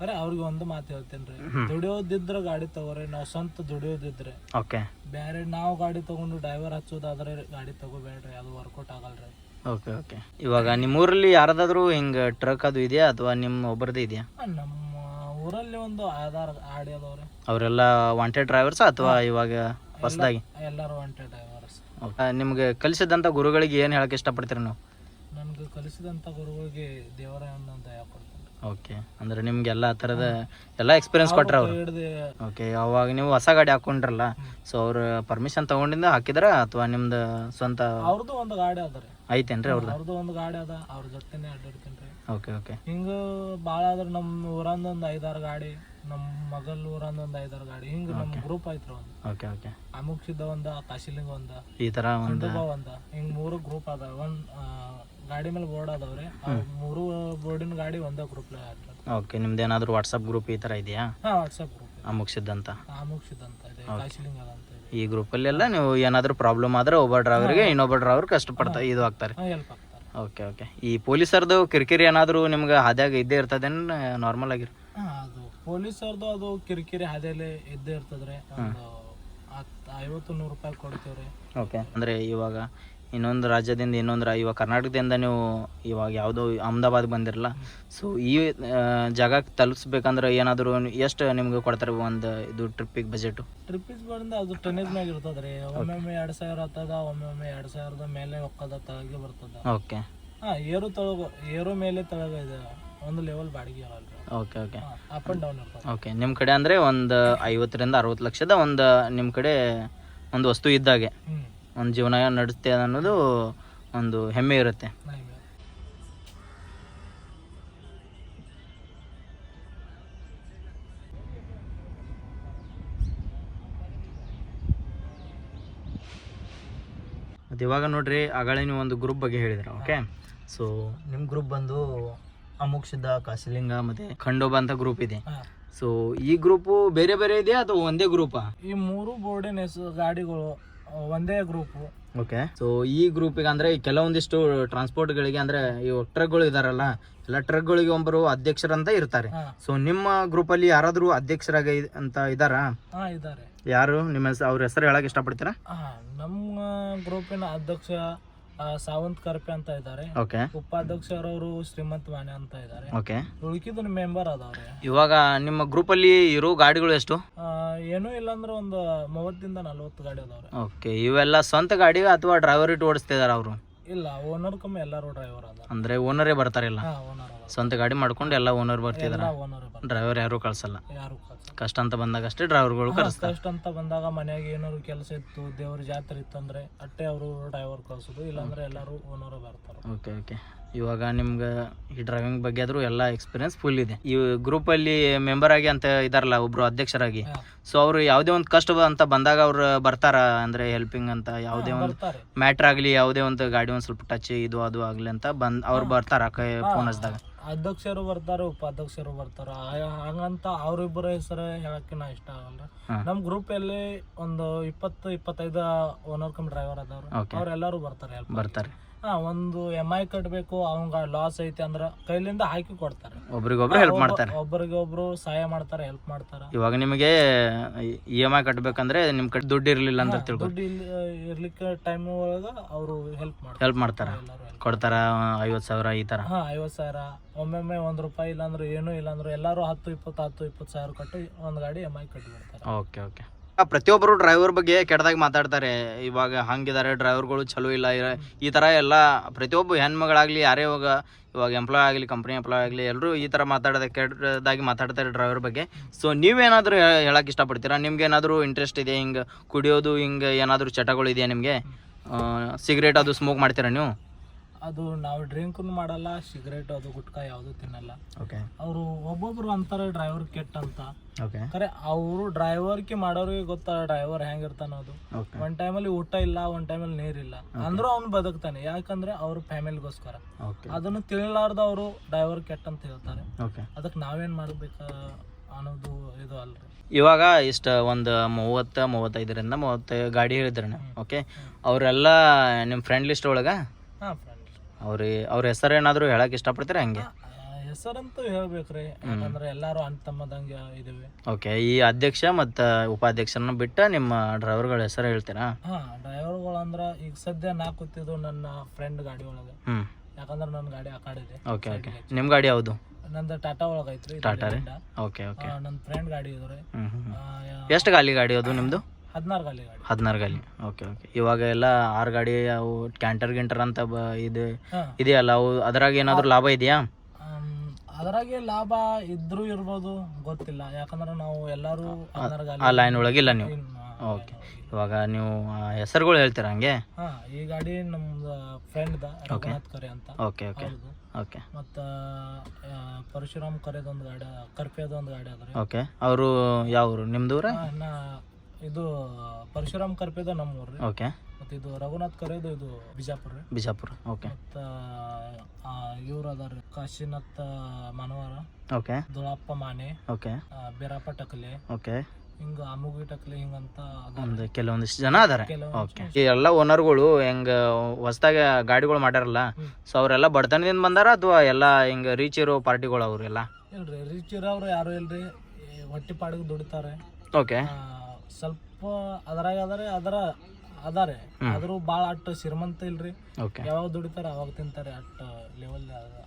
ಖರೆ ಅವ್ರಿಗೆ ಒಂದು ಮಾತು ಹೇಳ್ತೇನೆ ರೀ ದುಡಿಯೋದಿದ್ರೆ ಗಾಡಿ ತಗೋರಿ ನಾವು ಸ್ವಂತ ದುಡಿಯೋದಿದ್ರೆ. ಓಕೆ ಬೇರೆ ನಾವು ಗಾಡಿ ತಗೊಂಡು ಡ್ರೈವರ್ ಹಚ್ಚೋದಾದ್ರೆ ಗಾಡಿ ತಗೋಬೇಡ್ರಿ ಅದು ವರ್ಕೌಟ್ ಆಗಲ್ರಿ. ಓಕೆ ಓಕೆ ಇವಾಗ ನಿಮ್ಮೂರಲ್ಲಿ ಯಾರದಾದ್ರೂ ಹಿಂಗೆ ಟ್ರಕ್ ಅದು ಇದೆಯಾ ಅಥವಾ ನಿಮ್ಮ ಒಬ್ಬರದೇ ಇದೆಯಾ? ನಮ್ಮ ಊರಲ್ಲಿ ಒಂದು ಆಧಾರ್ ಆಡಿ ಅದಾವ್ರಿ. ಅವರೆಲ್ಲ ವಾಂಟೆಡ್ ಡ್ರೈವರ್ಸ್ ಅಥವಾ ಇವಾಗ ಹೊಸದಾಗಿ? ಎಲ್ಲರೂ ವಾಂಟೆಡ್ ಡ್ರೈವರ್ಸ್ ನಿಮಗೆ ಕಲಿಸಿದಂಥ ಗುರುಗಳಿಗೆ ಏನು ಹೇಳಕ್ಕೆ ಇಷ್ಟಪಡ್ತೀರಿ ನೀವು? ನನಗೆ ಕಲಿಸಿದಂಥ ಗುರುಗಳಿಗೆ ದೇವರ ಅಂತ ಓಕೆ ಅಂದ್ರೆ ನಿಮ್ಗೆ ಎಲ್ಲ ಥರದ ಎಲ್ಲ ಎಕ್ಸ್ಪೀರಿಯನ್ಸ್ ಕೊಟ್ರ ಅವ್ರು? ಓಕೆ ಅವಾಗ ನೀವು ಹೊಸ ಗಾಡಿ ಹಾಕೊಂಡ್ರಲ್ಲ ಸೊ ಅವ್ರ ಪರ್ಮಿಷನ್ ತಗೊಂಡಿಂದ ಹಾಕಿದ್ರ ಅಥವಾ ನಿಮ್ದು ಸ್ವಂತ ಅವ್ರದ್ದು ಒಂದು ಗಾಡಿ ಅದ ರೀ. ಐತೇನ್ರಿ ಅವ್ರದ್ದು ಅವ್ರದ್ದು ಒಂದು ಗಾಡಿ ಅದ ಅವ್ರ ಜೊತೆನೆ ಅಡ್ಡಾಡ್ತೀನಿ ರೀ ಓಕೆ ಓಕೆ ಹಿಂಗ ಭಾಳ ಆದ್ರೆ ನಮ್ಮ ಊರಂದ ಒಂದು ಐದಾರು ಗಾಡಿ ನಮ್ಮ ಮಗಲ್ ಊರಂದ ಒಂದು ಐದಾರು ಗಾಡಿ ಹಿಂಗ ನಮ್ಮ ಗ್ರೂಪ್ ಐತ್ರಿ ಒಂದು. ಓಕೆ ಓಕೆ ಅಮುಕ್ಷಿದ್ದ ಒಂದ ಕಾಶಿಲಿಂಗ ಒಂದ ಈ ತರ ಒಂದು? ಒಂದ. ಹಿಂಗ ಮೂರು ಗ್ರೂಪ್ ಅದ ಒಂದ್ ಗಾಡಿ ಮೇಲೆ ಬೋರ್ಡ್ ಅದಾವ್ರಿ. ಮೂರು ಬೋರ್ಡಿನ ಗಾಡಿ ಒಂದೇ ಗ್ರೂಪ್ ಓಕೆ ನಿಮ್ದು ಏನಾದ್ರು ವಾಟ್ಸಪ್ ಗ್ರೂಪ್ ಈ ತರ ಇದೆಯಾ? ಹಾ ವಾಟ್ಸಪ್ ಗ್ರೂಪ್ ಅಂತ ಇದೆ. ಕಾಶಿಲಿಂಗ ಅಂತ ಇದೆ. ಈ ಗ್ರೂಪಲ್ಲೆಲ್ಲ ನೀವು ಏನಾದರೂ ಪ್ರಾಬ್ಲಮ್ ಆದ್ರೆ ಒಬ್ಬ ಡ್ರೈವರ್ಗೆ ಇನ್ನೊಬ್ಬ ಡ್ರೈವರ್ ಕಷ್ಟಪಡ್ತಾ ಇದು ಆಗ್ತಾರೆ. ಹಾ ಹೆಲ್ಪ್ ಆಗ್ತಾರೆ. ಓಕೆ ಓಕೆ ಈ ಪೊಲೀಸರ್ದು ಕಿರಿಕಿರಿ ಏನಾದರೂ ನಿಮ್ಗೆ ಹಾದ್ಯಾಗ ಇದ್ದೇ ಇರ್ತದೇನು ನಾರ್ಮಲ್ ಆಗಿರ್ ಹಾ ಅದು ಪೊಲೀಸರ್ದು ಅದು ಕಿರಿಕಿರಿ ಹಾದಿಯಲ್ಲಿ ಇದ್ದೇ ಇರ್ತದ್ರಿ ಒಂದು ಹತ್ತು ಐವತ್ತು ನೂರು ರೂಪಾಯಿ ಕೊಡ್ತೀವ್ರಿ. ಓಕೆ ಅಂದರೆ ಇವಾಗ ಇನ್ನೊಂದು ರಾಜ್ಯದಿಂದ ಇನ್ನೊಂದು ರಾ ಇವಾಗ ಕರ್ನಾಟಕದಿಂದ ನೀವು ಇವಾಗ ಯಾವುದೋ ಅಹಮದಾಬಾದ್ ಬಂದಿರಲ್ಲ. ಸೊ ಈ ಜಾಗಕ್ಕೆ ತಲುಪಿಸ್ಬೇಕಂದ್ರೆ ಏನಾದರೂ ಎಷ್ಟು ನಿಮ್ಗೆ ಕೊಡ್ತಾರೆ ಒಂದು ಇದು ಟ್ರಿಪ್ಪಿಗೆ ಬಜೆಟು ಟ್ರಿಪ್ಪಿಗೆ ಬಂದ ಅದು ಟನ್ನೇಜ್ ಮ್ಯಾಗ ಇರ್ತದ್ರಿ. ಒಮ್ಮೊಮ್ಮೆ ಎರಡು ಸಾವಿರ ಆಗ್ತದ ಒಮ್ಮೊಮ್ಮೆ ಎರಡು ಸಾವಿರದ ಮೇಲೆ ಒಕ್ಕದ ತಳಗೆ ಬರ್ತದೆ. ಓಕೆ ಹಾಂ ಏರು ತಳಗ ಏರು ಮೇಲೆ ತಳಗ ಇದೆ. ಒಂದು ಲೆವೆಲ್ ಬಾಡಿಗೆ okay okay up and down ಇರ್ತದೆ. ಓಕೆ ನಿಮ್ಮ ಕಡೆ ಅಂದರೆ ಒಂದು ಐವತ್ತರಿಂದ ಅರವತ್ತು ಲಕ್ಷದ ಒಂದು ನಿಮ್ಮ ಕಡೆ ಒಂದು ವಸ್ತು ಇದ್ದಾಗೆ. ಒಂದು ಜೀವನ ನಡೆಸ್ತೆ ಅನ್ನೋದು ಒಂದು ಹೆಮ್ಮೆ ಇರುತ್ತೆ. ಅದು ಇವಾಗ ನೋಡ್ರಿ ಆಗಳೇ ನೀವು ಒಂದು ಗ್ರೂಪ್ ಬಗ್ಗೆ ಹೇಳಿದ್ರ ಓಕೆ ಸೊ ನಿಮ್ಮ ಗ್ರೂಪ್ ಬಂದು ಅಮುಕ್ ಸಿದ್ಧ ಕಾಶಿಲಿಂಗ ಮತ್ತೆ ಖಂಡೋಬ ಅಂತ ಗ್ರೂಪ್ ಇದೆ. ಸೊ ಈ ಗ್ರೂಪು ಬೇರೆ ಬೇರೆ ಇದೆಯಾ ಅಥವಾ ಒಂದೇ ಗ್ರೂಪಾ ಈ ಮೂರು ಬೋರ್ಡಿನ ಹೆಸರು ಗಾಡಿಗಳು ಒಂದೇ ಗ್ರೂಪ್ ಓಕೆ ಸೊ ಈ ಗ್ರೂಪಿಗೆ ಅಂದ್ರೆ ಕೆಲವೊಂದಿಷ್ಟು ಟ್ರಾನ್ಸ್ಪೋರ್ಟ್ಗಳಿಗೆ ಅಂದರೆ ಟ್ರಕ್ ಟ್ರಕ್ಗಳು ಇದಾರಲ್ಲ ಎಲ್ಲ ಟ್ರಕ್ಗಳಿಗೆ ಒಬ್ಬರು ಅಧ್ಯಕ್ಷರಂತ ಇರ್ತಾರೆ. ಸೊ ನಿಮ್ಮ ಗ್ರೂಪಲ್ಲಿ ಯಾರಾದರೂ ಅಧ್ಯಕ್ಷರಾಗಿ ಅಂತ ಇದ್ದಾರಾ ಹಾ ಇದ್ದಾರೆ ಯಾರು? ನಿಮ್ಮ ಹೆಸ ಅವ್ರ ಹೆಸರು ಹೇಳಕ್ಕೆ ಇಷ್ಟಪಡ್ತೀರಾ? ನಮ್ಮ ಗ್ರೂಪಿನ ಅಧ್ಯಕ್ಷ ಸಾವಂತ್ ಕರ್ಪೆ ಅಂತ ಇದ್ದಾರೆ. ಓಕೆ ಉಪಾಧ್ಯಕ್ಷರವರು ಶ್ರೀಮಂತ್ ಮಾನೆ ಅಂತ ಇದ್ದಾರೆ. ಓಕೆ ಉಳ್ಕಿದ ಮೆಂಬರ್ ಅದಾವ್ರಿ ಇವಾಗ ನಿಮ್ಮ ಗ್ರೂಪ್ ಅಲ್ಲಿ ಇರೋ ಗಾಡಿಗಳು ಎಷ್ಟು? ಆ, ಏನೂ ಇಲ್ಲಾಂದ್ರೆ ಒಂದು ಮೂವತ್ತಿಂದ ನಲ್ವತ್ತು ಗಾಡಿ ಅದಾವ್ರಿ. ಓಕೆ ಇವೆಲ್ಲ ಸ್ವಂತ ಗಾಡಿ ಅಥವಾ ಡ್ರೈವರ್ ಇಟ್ಟು ಓಡಿಸ್ತಿದಾರ ಅವರು? ಇಲ್ಲ ಓನರ್ ಕಮ್ಮಿ ಎಲ್ಲರೂ ಡ್ರೈವರ್ ಅದ ಅಂದ್ರೆ ಓನರೇ ಬರ್ತಾರಿಲ್ಲ? ಹಾ ಓನರ್ ಅದಾರ ಸ್ವಂತ ಗಾಡಿ ಮಾಡ್ಕೊಂಡು ಎಲ್ಲ ಓನರ್ ಬರ್ತಿದಾರ. ಓನರ್ ಡ್ರೈವರ್ ಯಾರು ಕಳ್ಸಲ್ಲ. ಯಾರು ಕಷ್ಟ ಅಂತ ಬಂದಾಗ ಅಷ್ಟೇ ಡ್ರೈವರ್ಗಳು ಕಳಿಸ್ತಾರೆ ಕಷ್ಟ ಅಂತ ಬಂದಾಗ ಮನೆಯಾಗ ಏನಾದ್ರು ಕೆಲಸ ಇತ್ತು ದೇವ್ರ ಜಾತ್ರೆ ಇತ್ತಂದ್ರೆ ಅಟ್ಟೆ ಅವರು ಡ್ರೈವರ್ ಕಳ್ಸೋದು ಇಲ್ಲಾಂದ್ರೆ ಎಲ್ಲರೂ ಓನರ್ ಬರ್ತಾರೆ. ಓಕೆ ಓಕೆ ಇವಾಗ ನಿಮ್ಗೆ ಈ ಡ್ರೈವಿಂಗ್ ಬಗ್ಗೆ ಆದರೂ ಎಲ್ಲ ಎಕ್ಸ್ಪೀರಿಯನ್ಸ್ ಫುಲ್ ಇದೆ. ಈ ಗ್ರೂಪಲ್ಲಿ ಮೆಂಬರ್ ಆಗಿ ಅಂತ ಇದಾರಲ್ಲ ಒಬ್ರು ಅಧ್ಯಕ್ಷರಾಗಿ. ಸೊ ಅವರು ಯಾವುದೇ ಒಂದು ಕಷ್ಟ ಅಂತ ಬಂದಾಗ ಅವ್ರು ಬರ್ತಾರ ಅಂದ್ರೆ ಹೆಲ್ಪಿಂಗ್ ಅಂತ ಯಾವುದೇ ಒಂದು ಮ್ಯಾಟರ್ ಮ್ಯಾಟ್ರ್ ಆಗಲಿ ಯಾವುದೇ ಒಂದು ಗಾಡಿ ಒಂದು ಸ್ವಲ್ಪ ಟಚ್ ಇದು ಅದು ಆಗಲಿ ಅಂತ ಬಂದು ಅವ್ರು ಬರ್ತಾರ ಕೈ ಫೋನ್ ಹಚ್ಚಿದಾಗ ಅಧ್ಯಕ್ಷರು ಬರ್ತಾರೆ ಉಪಾಧ್ಯಕ್ಷರು ಬರ್ತಾರ. ಹಂಗಂತ ಅವ್ರಿಬ್ಬರ ಹೆಸರು ಹೇಳಕ್ಕೆ ನಾ ಇಷ್ಟ ಆಗಲ್ಲ. ನಮ್ಮ ನಮ್ ಗ್ರೂಪ್ ಅಲ್ಲಿ ಒಂದು ಇಪ್ಪತ್ತು ಇಪ್ಪತ್ತೈದು ಓನರ್ ಕಮ್ ಡ್ರೈವರ್ ಅದಾವ್ರು. ಅವ್ರೆಲ್ಲಾರು ಬರ್ತಾರೆ. ಬರ್ತಾರೆ. ಹಾ ಒಂದು ಎಂ ಐ ಕಟ್ಟಬೇಕು ಅವಂಗ ಲಾಸ್ ಐತಿ ಅಂದ್ರ ಕೈಲಿಂದ ಹಾಕಿ ಕೊಡ್ತಾರೆ. ಒಬ್ರಿಗೊಬ್ರು ಹೆಲ್ಪ್ ಮಾಡ್ತಾರೆ. ಒಬ್ಬರಿಗೆ ಒಬ್ರು ಸಹಾಯ ಮಾಡ್ತಾರೆ ಹೆಲ್ಪ್ ಮಾಡ್ತಾರೆ. ಇವಾಗ ನಿಮಗೆ ಇ ಎಂ ಐ ಕಟ್ಟಬೇಕಂದ್ರೆ ನಿಮ್ಮ ಕಡೆ ದುಡ್ಡು ಇರಲಿಲ್ಲ ಅಂತ ತಿಳ್ಕೊ ದುಡ್ಡು ಇಲ್ಲಿ ಇರ್ಲಿಕ್ಕೆ ಟೈಮ್ ಒಳಗ ಅವರು ಹೆಲ್ಪ್ ಮಾಡ್ತಾರೆ. ಹೆಲ್ಪ್ ಮಾಡ್ತಾರೆ? ಕೊಡ್ತಾರ ಐವತ್ತು ಸಾವಿರ ಈ ಥರ ಹಾಂ ಐವತ್ತು ಸಾವಿರ. ಒಮ್ಮೊಮ್ಮೆ ಒಂದು ರೂಪಾಯಿ ಇಲ್ಲಾಂದ್ರೆ ಏನೂ ಇಲ್ಲಾಂದ್ರೆ ಎಲ್ಲರೂ ಹತ್ತು ಇಪ್ಪತ್ತು ಹತ್ತು ಇಪ್ಪತ್ತು ಸಾವಿರ ಕಟ್ಟು ಒಂದು ಗಾಡಿ ಎಂ ಐ ಕಟ್ಟಿ ಬಿಡ್ತಾರೆ ಓಕೆ ಓಕೆ ಪ್ರತಿಯೊಬ್ಬರು ಡ್ರೈವರ್ ಬಗ್ಗೆ ಕೆಟ್ಟದಾಗಿ ಮಾತಾಡ್ತಾರೆ. ಇವಾಗ ಹಂಗಿದ್ದಾರೆ ಡ್ರೈವರ್ಗಳು ಚಲೋ ಇಲ್ಲ ಈ ಥರ ಎಲ್ಲ ಪ್ರತಿಯೊಬ್ಬ ಹೆಣ್ಮಗಳಾಗಲಿ, ಯಾರೇ ಇವಾಗ ಇವಾಗ ಎಂಪ್ಲಾಯ್ ಆಗಲಿ ಕಂಪ್ನಿ ಎಂಪ್ಲಾಯ್ ಆಗಲಿ ಎಲ್ಲರೂ ಈ ಥರ ಮಾತಾಡೋದ ಕೆಟ್ಟದಾಗಿ ಮಾತಾಡ್ತಾರೆ ಡ್ರೈವರ್ ಬಗ್ಗೆ. ಸೊ ನೀವೇನಾದರೂ ಹೇಳಕ್ಕೆ ಇಷ್ಟಪಡ್ತೀರಾ? ನಿಮ್ಗೆ ಏನಾದರೂ ಇಂಟ್ರೆಸ್ಟ್ ಇದೆ ಹಿಂಗೆ ಕುಡಿಯೋದು, ಹಿಂಗೆ ಏನಾದರೂ ಚಟಗಳು ಇದೆಯಾ ನಿಮಗೆ? ಸಿಗರೇಟ್ ಅದು ಸ್ಮೋಕ್ ಮಾಡ್ತೀರಾ ನೀವು? ಅದು ನಾವು ಡ್ರಿಂಕ್ ಮಾಡಲ್ಲ ಸಿಗರೇಟ್ ಅದು ಗುಟ್ಕಾ ಯಾವುದು ತಿನ್ನಲ್ಲ. ಓಕೆ ಅವರು ಒಬ್ಬೊಬ್ರು ಅಂತಾರೆ ಡ್ರೈವರ್ ಕೆಟ್ಟ ಅಂತ. ಓಕೆ ಖರೆ ಅವರು ಡ್ರೈವರ್ಗೆ ಮಾಡೋರಿಗೆ ಗೊತ್ತಾ ಡ್ರೈವರ್ ಹೆಂಗಿರ್ತಾನ ಅದು ಒನ್ ಒಂದ್ ಟೈಮಲ್ಲಿ ಊಟ ಇಲ್ಲ ಒಂದ್ ಟೈಮಲ್ಲಿ ನೀರಿಲ್ಲ. ಅಂದ್ರೂ ಅವ್ನು ಬದುಕ್ತಾನೆ. ಯಾಕಂದ್ರೆ ಅವ್ರ ಫ್ಯಾಮಿಲಿಗೋಸ್ಕರ. ಅದನ್ನು ತಿಳಿಲಾರ್ದ ಅವರು ಡ್ರೈವರ್ ಕೆಟ್ಟ ಅಂತ ಹೇಳ್ತಾರೆ. ಅದಕ್ಕೆ ನಾವೇನ್ ಮಾಡ್ಬೇಕ ಅನ್ನೋದು ಇದು ಅಲ್ರಿ. ಇವಾಗ ಇಷ್ಟ ಒಂದು ಮೂವತ್ತು ಮೂವತ್ತೈದರಿಂದ ಮೂವತ್ತು ಗಾಡಿ ಹೇಳಿದ್ರೆ ಓಕೆ ಅವರೆಲ್ಲ ನಿಮ್ಮ ಫ್ರೆಂಡ್ ಲಿಸ್ಟ್ ಒಳಗೆ? ಹಾ ಅವ್ರ ಅವ್ರ ಹೆಸರು ಏನಾದರೂ ಹೇಳಕ್ಕೆ ಇಷ್ಟಪಡ್ತೀರಾ ಹಂಗೆ? ಹೆಸರಂತೂ ಹೇಳ್ಬೇಕ್ರಿ. ಯಾಕಂದ್ರೆ ಎಲ್ಲಾರು ಅಣ್ಣ ತಮ್ಮದಂಗೆ ಇದೀವಿ ಓಕೆ ಈ ಅಧ್ಯಕ್ಷ ಮತ್ತು ಉಪಾಧ್ಯಕ್ಷರನ್ನ ಬಿಟ್ಟು ನಿಮ್ಮ ಡ್ರೈವರ್ಗಳ ಹೆಸರು ಹೇಳ್ತೀರಾ? ಹಾ ಡ್ರೈವರ್ಗಳು ಅಂದ್ರ ಈಗ ಸದ್ಯ ನಾ ಕೂತಿದ್ದು ನನ್ನ ಫ್ರೆಂಡ್ ಗಾಡಿ ಒಳಗೆ. ಹ್ಞೂ ಯಾಕಂದ್ರೆ ನನ್ನ ಗಾಡಿ ಆ ಕಡೆ ಇದೆ ಓಕೆ. ಓಕೆ ನಿಮ್ಮ ಗಾಡಿ ಯಾವುದು? ನಂದು ಟಾಟಾ ಒಳಗೆ ಐತ್ರಿ ಟಾಟಾ ರೀ ಓಕೆ. ಓಕೆ ನನ್ನ ಫ್ರೆಂಡ್ ಗಾಡಿ ಇದ್ರಿ. ಎಷ್ಟು ಗಾಲಿ ಗಾಡಿ ಅದು ನಿಮ್ಮದು ಹದಿನಾರು ಗಾಲಿ ಗಾಡಿ. ಹದಿನಾರು ಗಾಲಿ. Okay okay. ಇವಾಗ ಎಲ್ಲ ಆರು ಗಾಡಿ ಅವು ಕ್ಯಾಂಟರ್ ಗಿಂಟರ್ ಅಂತ ಬ ಇದು ಇದೆಯಲ್ಲ ಅವು ಅದ್ರಾಗ ಏನಾದರೂ ಲಾಭ ಇದೆಯಾ? ಅದರಾಗೆ ಲಾಭ ಇದ್ರೂ ಇರ್ಬೋದು ಗೊತ್ತಿಲ್ಲ. ಯಾಕಂದ್ರೆ ನಾವು ಎಲ್ಲರೂ ಹದಿನಾರು ಗಾಲಿ ಆ ಲೈನ್ ಒಳಗಿಲ್ಲ ನೀವು? ಓಕೆ. ಇವಾಗ ನೀವು ಹೆಸರುಗಳು ಹೇಳ್ತೀರಾ ಹಂಗೆ? ಹಾಂ ಈ ಗಾಡಿ ನಮ್ದು ಫ್ರೆಂಡ್ ರಘುನಾಥ್ ಕರೆ ಅಂತ. Okay okay. ಓಕೆ. ಮತ್ತು ಪರಶುರಾಮ್ ಕರೆದೊಂದು ಗಾಡಿ ಕರ್ಪೆದೊಂದು ಗಾಡಿ ಅದ್ರೆ ಓಕೆ. ಅವರು ನಿಮ್ದು ಊರ? ನಾ ಇದು ಪರಶುರಾಮ್ ಕರ್ಪೆದ ರೀ ಓಕೆ. ಮತ್ತೆ ಇದು ರಘುನಾಥ್ ಕರೆದು ಇದು ಬಿಜಾಪುರ ರೀ ಬಿಜಾಪುರ ಓಕೆ. ಮತ್ತ ಇವ್ರು ಅದಾರ Kashinath Manavar okay. Dulappa Mane. Okay. Berappa Takale. Okay. ಹಿಂಗ ಅಮುಗಿಟಕ್ಲಿ ಹಿಂಗಂತ. ಒಂದು ಕೆಲವೊಂದಿಷ್ಟು ಜನ ಅದಾರೆ. ಓಕೆ. ಈ ಎಲ್ಲ ಓನರ್ಗಳು ಹೆಂಗ ಹೊಸದಾಗಿ ಗಾಡಿಗಳು ಮಾಡ್ಯಾರಲ್ಲ. ಸೊ ಅವರೆಲ್ಲ ಬಡತನದಿಂದ ಬಂದಾರ ಅಥವಾ ಎಲ್ಲ ಹಿಂಗ ರೀಚ್ ಇರೋ ಪಾರ್ಟಿಗಳು ಅವ್ರೆಲ್ಲ ಇಲ್ರಿ ರೀಚ್ ಇರೋರು ಯಾರು ಇಲ್ರಿ ಹೊಟ್ಟೆ ಪಾಡಿಗೆ ದುಡಿತಾರೆ. ಓಕೆ. ಸ್ವಲ್ಪ ಅದ್ರಾಗ ಅದಾರೆ ಅದರ. ಅದಾರೆ ಆದ್ರೂ ಭಾಳ ಅಟ್ಟು ಶ್ರೀಮಂತ ಇಲ್ರಿ. ಓಕೆ ಯಾವಾಗ ದುಡಿತಾರ ಅವಾಗ ತಿಂತಾರೆ ಅಟ್ ಲೆವೆಲ್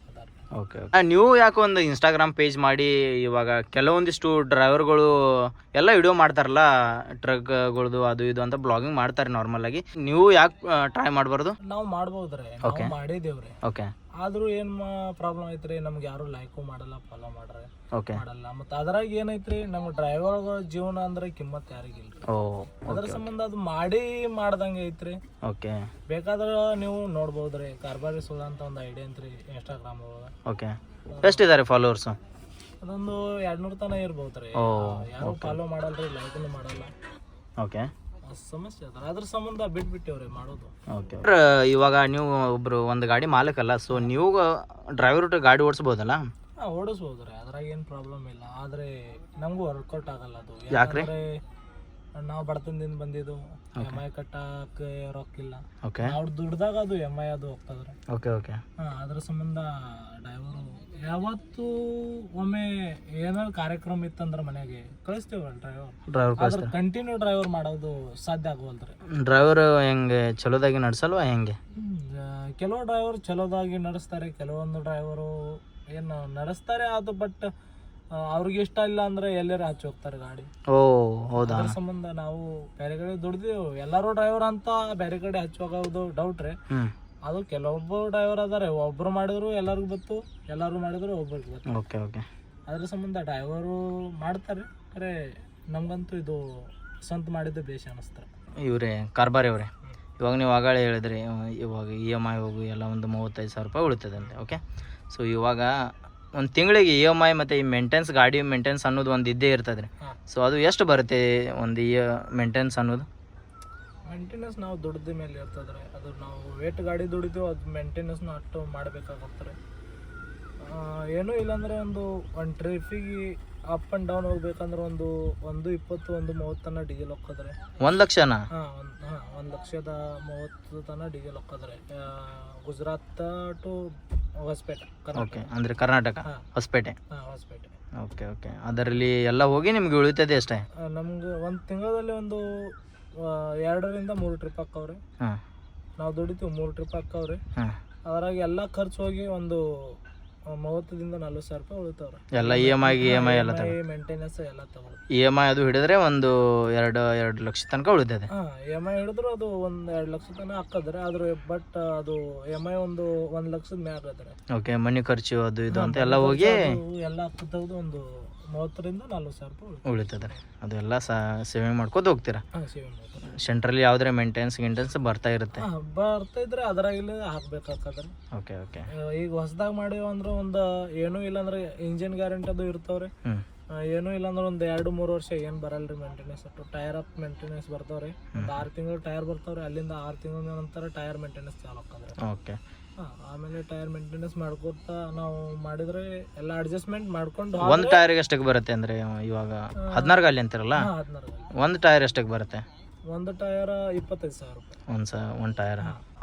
ಅದಾರ ಓಕೆ ನೀವು ಯಾಕೆ ಒಂದು ಇನ್ಸ್ಟಾಗ್ರಾಮ್ ಪೇಜ್ ಮಾಡಿ ಇವಾಗ ಕೆಲವೊಂದಿಷ್ಟು ಡ್ರೈವರ್ಗಳು ಎಲ್ಲ ವಿಡಿಯೋ ಮಾಡ್ತಾರಲ್ಲ ಟ್ರಕ್ಗಳದು ಅದು ಇದು ಅಂತ ಬ್ಲಾಗಿಂಗ್ ಮಾಡ್ತಾರೆ ನಾರ್ಮಲ್ ಆಗಿ. ನೀವು ಯಾಕೆ ಟ್ರೈ ಮಾಡಬಾರ್ದು? ನಾವು ಮಾಡ್ಬೋದ್ರಿ. ನಾವು ಮಾಡಿದೇವ್ರಿ. ಓಕೆ ಆದ್ರೂ ಏನ್ ಪ್ರಾಬ್ಲಮ್ ಐತ್ರಿ? ನಮ್ಗೆ ಯಾರು ಲೈಕು ಮಾಡಲ್ಲ ಫಾಲೋ ಮಾಡ್ರೆ. ಓಕೆ ಮಾಡಲ್ಲ. ಮತ್ತು ಅದ್ರಾಗ ಏನೈತ್ರಿ ನಮ್ ಡ್ರೈವರ್ ಜೀವನ ಅಂದ್ರೆ ಕಿಮ್ಮತ್ ಯಾರಿಗಿಲ್ಲ ಓ ಅದ್ರ ಸಂಬಂಧ ಅದು ಮಾಡಿ ಮಾಡ್ದಂಗೆ ಐತ್ರಿ. ಓಕೆ ಬೇಕಾದ್ರೆ ನೀವು ನೋಡ್ಬೋದ್ರಿ ಕಾರ್ಬಾರಿ ಸುಳ್ಳ ಅಂತ ಒಂದು ಐಡಿಯಾ ಅಂತ್ರಿ ಇನ್ಸ್ಟಾಗ್ರಾಮ್ ಓಕೆ ಓಕೆ ಇದಾರೆ ಫಾಲೋವರ್ಸ್ ಅದೊಂದು ಎರಡ್ನೂರ್ ತನ ಇರ್ಬೋದ್ರಿ. ಓ, ಯಾರು ಫಾಲೋ ಮಾಡಲ್ರಿ ಲೈಕ್ನು ಮಾಡಲ್ಲ. ಓಕೆ ಸಮಸ್ಯೆ ಅದರ ಅದ್ರ ಸಂಬಂಧ ಬಿಟ್ಬಿಟ್ಟೇವ್ರಿ ಮಾಡೋದು. ಓಕೆ ಇವಾಗ ನೀವು ಒಬ್ರು ಒಂದು ಗಾಡಿ ಮಾಲಕಲ್ಲ ಸೊ ನೀವು ಡ್ರೈವರ್ ಗಾಡಿ ಓಡಿಸ್ಬೋದಲ್ಲ? ಹಾ ಓಡಿಸ್ಬೋದ್ರಿ ಅದ್ರಾಗ ಏನು ಪ್ರಾಬ್ಲಮ್ ಇಲ್ಲ. ಆದರೆ ನಮಗೂ ವರ್ಕೌಟ್ ಆಗಲ್ಲ ಅದು. ಯಾಕ್ರಿ? ನಾವು ಬಡತನದಿಂದ ಬಂದಿದ್ದು ಎಂ ಐ ಕಟ್ಟಕ್ಕೆ ರೊಕ್ಕಿಲ್ಲ. ಓಕೆ ಅವ್ರು ದುಡ್ದಾಗ ಅದು ಎಂ ಐ ಅದು ಹೋಗ್ತದ್ರಿ. ಓಕೆ ಓಕೆ ಹಾಂ ಅದ್ರ ಸಂಬಂಧ ಡ್ರೈವರು ಯಾವತ್ತು ಒಮ್ಮೆ ಏನಾದ್ರು ಕಾರ್ಯಕ್ರಮ ಇತ್ತಂದ್ರೆ ಮನೆಗೆ ಕಳಿಸ್ತೇವಲ್ಲ ಡ್ರೈವರ್ ಡ್ರೈವರ್ ಆದ್ರೆ ಕಂಟಿನ್ಯೂ ಡ್ರೈವರ್ ಮಾಡೋದು ಸಾಧ್ಯ ಆಗುವಲ್ರಿ. ಡ್ರೈವರ್ ಹೆಂಗೆ ಚಲೋದಾಗಿ ನಡೆಸಲ್ವಾ ಹೆಂಗೆ? ಕೆಲವು ಡ್ರೈವರ್ ಚಲೋದಾಗಿ ನಡೆಸ್ತಾರೆ ಕೆಲವೊಂದು ಡ್ರೈವರು ಏನು ನಡೆಸ್ತಾರೆ ಅದು ಬಟ್ ಅವ್ರಿಗೆ ಇಷ್ಟ ಇಲ್ಲ ಅಂದ್ರೆ ಎಲ್ಲರೂ ಹಚ್ಚಿ ಹೋಗ್ತಾರೆ ಗಾಡಿ. ಓ ಹೌದಾ? ಅದ್ರ ಸಂಬಂಧ ನಾವು ಬೇರೆ ಕಡೆ ದುಡ್ದಿವು ಎಲ್ಲರೂ ಡ್ರೈವರ್ ಅಂತ ಬೇರೆ ಕಡೆ ಹಚ್ಚಿ ಹೋಗೋದು ಡೌಟ್ ರೀ. ಅದು ಕೆಲವೊಬ್ಬ ಡ್ರೈವರ್ ಅದಾರೆ. ಒಬ್ರು ಮಾಡಿದ್ರು ಎಲ್ಲರಿಗೂ ಬತ್ತು ಎಲ್ಲರೂ ಮಾಡಿದ್ರು ಒಬ್ಬರಿಗೆ ಬತ್ತು ಓಕೆ ಓಕೆ. ಅದ್ರ ಸಂಬಂಧ ಡ್ರೈವರು ಮಾಡ್ತಾರೆ. ಖರೆ ನಮ್ಗಂತೂ ಇದು ಸ್ವಂತ ಮಾಡಿದ್ದು ಬೇಷ ಅನಿಸ್ತಾರೆ ಇವರೇ ಕಾರ್ಬಾರಿ ಅವರೇ. ಇವಾಗ ನೀವು ಆಗಾಳೆ ಹೇಳಿದ್ರಿ ಇವಾಗ ಇ ಎಂ ಐ ಹೋಗು ಎಲ್ಲ ಒಂದು ಮೂವತ್ತೈದು ಸಾವಿರ ರೂಪಾಯಿ ಉಳಿತದಂತೆ ಓಕೆ? ಸೊ ಇವಾಗ ಒಂದು ತಿಂಗಳಿಗೆ ಇ ಎಂ ಐ ಮತ್ತು ಈ ಮೇಂಟೆನ್ಸ್ ಗಾಡಿ ಮೇಂಟೆನ್ಸ್ ಅನ್ನೋದು ಒಂದು ಇದ್ದೇ ಇರ್ತದೆ ರೀ ಸೊ ಅದು ಎಷ್ಟು ಬರುತ್ತೆ ಒಂದು ಇ ಮೇಂಟೆನ್ಸ್ ಅನ್ನೋದು? ಮೇಂಟೆನೆನ್ಸ್ ನಾವು ದುಡ್ದ ಮೇಲೆ ಇರ್ತದ್ರೆ. ಅದು ನಾವು ವೇಟ್ ಗಾಡಿ ದುಡಿತೀವಿ ಅದು ಮೇಂಟೆನೆನ್ಸ್ನ ಅಷ್ಟು ಮಾಡಬೇಕಾಗತ್ತೆ ಏನೂ ಇಲ್ಲಾಂದರೆ ಒಂದು ಒಂದು ಟ್ರಿಪ್ಪಿಗೆ ಅಪ್ ಆ್ಯಂಡ್ ಡೌನ್ ಹೋಗ್ಬೇಕಂದ್ರೆ ಒಂದು ಒಂದು ಇಪ್ಪತ್ತು ಒಂದು ಮೂವತ್ತು ತನ ಡೀಸೆಲ್ ಹೋಗ್ತದ್ರಿ ಒಂದು ಲಕ್ಷನಾ? ಹಾಂ ಒಂದು ಹಾಂ ಒಂದು ಲಕ್ಷದ ಮೂವತ್ತು ತನ ಡೀಸೆಲ್ ಹೋಗ್ತದ್ರಿ ಗುಜರಾತ್ ಟು ಹೊಸಪೇಟೆ ಓಕೆ ಅಂದರೆ ಕರ್ನಾಟಕ ಹಾಂ. ಹೊಸಪೇಟೆ. ಹಾಂ ಹೊಸಪೇಟೆ. ಓಕೆ ಓಕೆ ಅದರಲ್ಲಿ ಎಲ್ಲ ಹೋಗಿ ನಿಮ್ಗೆ ಉಳಿತದೆ ಅಷ್ಟೇ? ನಮ್ಗೆ ಒಂದು ತಿಂಗಳಲ್ಲಿ ಒಂದು ಎರಡರಿಂದ ಮೂರು ಟ್ರಿಪ್ ಹಾಕವ್ರಿ. ಹಾಂ. ನಾವು ದುಡಿತೀವಿ ಮೂರು ಟ್ರಿಪ್ ಹಾಕವ್ರಿ. ಹಾಂ. ಅದ್ರಾಗ ಎಲ್ಲ ಖರ್ಚು ಹೋಗಿ ಒಂದು ಆ, ಮೂವತ್ತರಿಂದ ನಲ್ವತ್ತು ಸಾವಿರ ರೂಪಾಯಿ ಉಳಿತಾವ್ರಿ. ಎಲ್ಲ E M I E M I ಎಲ್ಲ ತಗೋ ಮೇಂಟೆನೆನ್ಸ್ ಎಲ್ಲ ತಗೊಳ್ಳಿ ಇ ಎಂ ಐ ಅದು ಹಿಡಿದ್ರೆ ಒಂದು ಎರಡು ಎರಡು ಲಕ್ಷ ತನಕ ಉಳಿತದೆ. ಹಾಂ ಎಂ ಐ ಹಿಡಿದ್ರು ಅದು ಒಂದು ಎರಡು ಲಕ್ಷ ತನಕ ಹಾಕದ್ರೆ ಆದ್ರೆ ಬಟ್ ಅದು ಎಂ ಐ ಒಂದು ಒಂದು ಲಕ್ಷದ ಮ್ಯಾಗ ಅದ್ರಿ ಓಕೆ ಮನಿ ಖರ್ಚು ಅದು ಇದು ಅಂತ ಎಲ್ಲ ಹೋಗಿ ಎಲ್ಲ ತೆಗ್ದು ಒಂದು ಮೂವತ್ತರಿಂದ ನಲ್ವತ್ತು ಸಾವಿರ ರೂಪಾಯಿ ಉಳಿತು ಉಳಿತದೆ ರೀ. ಅದೆಲ್ಲ ಸಾ ಸೇವಿಂಗ್ ಮಾಡ್ಕೋತ ಹೋಗ್ತೀರಾ? ಹಾಂ ಸೇವಿಂಗ್ ಮಾಡ್ತಾರೆ ಸೆಂಟ್ರಲ್ಲಿ ಯಾವುದೇ ಮೇಂಟೆನ್ಸ್ ಗಿಂಟೆನ್ಸ್ ಬರ್ತಾ ಇರುತ್ತೆ? ಹಾಂ ಬರ್ತಾ ಇದ್ರೆ ಅದ್ರಾಗಿಲ್ಲ ರೀ. ಓಕೆ ಓಕೆ ಈಗ ಹೊಸದಾಗಿ ಮಾಡಿವಂದ್ರೆ ಒಂದು ಏನೂ ಇಲ್ಲ ಅಂದ್ರೆ ಇಂಜಿನ್ ಗ್ಯಾರಂಟಿ ಅದು ಇರ್ತಾವ್ರಿ. ಏನೂ ಇಲ್ಲ ಅಂದ್ರೆ ಒಂದು ಎರಡು ಮೂರು ವರ್ಷ ಏನು ಬರಲ್ಲ ರೀ ಮೇಂಟೆನೆನ್ಸ್ ಅಟ್ಟು ಟೈರ್ ಅಪ್ ಮೇಂಟೆನೆನ್ಸ್ ಬರ್ತಾವ್ರಿ. ಒಂದು ಆರು ತಿಂಗಳು ಟೈರ್ ಬರ್ತಾವ್ರಿ. ಅಲ್ಲಿಂದ ಆರು ತಿಂಗಳ ನಂತರ ಟೈರ್ ಮೇಂಟೆನೆನ್ಸ್ ಚಾಲು ಆಗ್ತದೆ ಓಕೆ. ಹಾಂ ಆಮೇಲೆ ಟೈರ್ ಮೇಂಟೆನೆನ್ಸ್ ಮಾಡ್ಕೊತಾ ನಾವು ಮಾಡಿದ್ರೆ ಎಲ್ಲ ಅಡ್ಜಸ್ಟ್ಮೆಂಟ್ ಮಾಡ್ಕೊಂಡು ಒಂದು ಟೈರ್ಗೆ ಎಷ್ಟಕ್ಕೆ ಬರುತ್ತೆ ಅಂದರೆ ಇವಾಗ ಹದಿನಾರು ಗಾಲಿ ಅಂತಿರಲ್ಲ? ಹದಿನಾರು ಒಂದು ಟೈರ್ ಎಷ್ಟಕ್ಕೆ ಬರುತ್ತೆ? ಒಂದು ಟೈರ್ ಇಪ್ಪತ್ತೈದು ಸಾವಿರ ರೂಪಾಯಿ. ಒಂದು ಸ ಒಂದು ಟೈರ್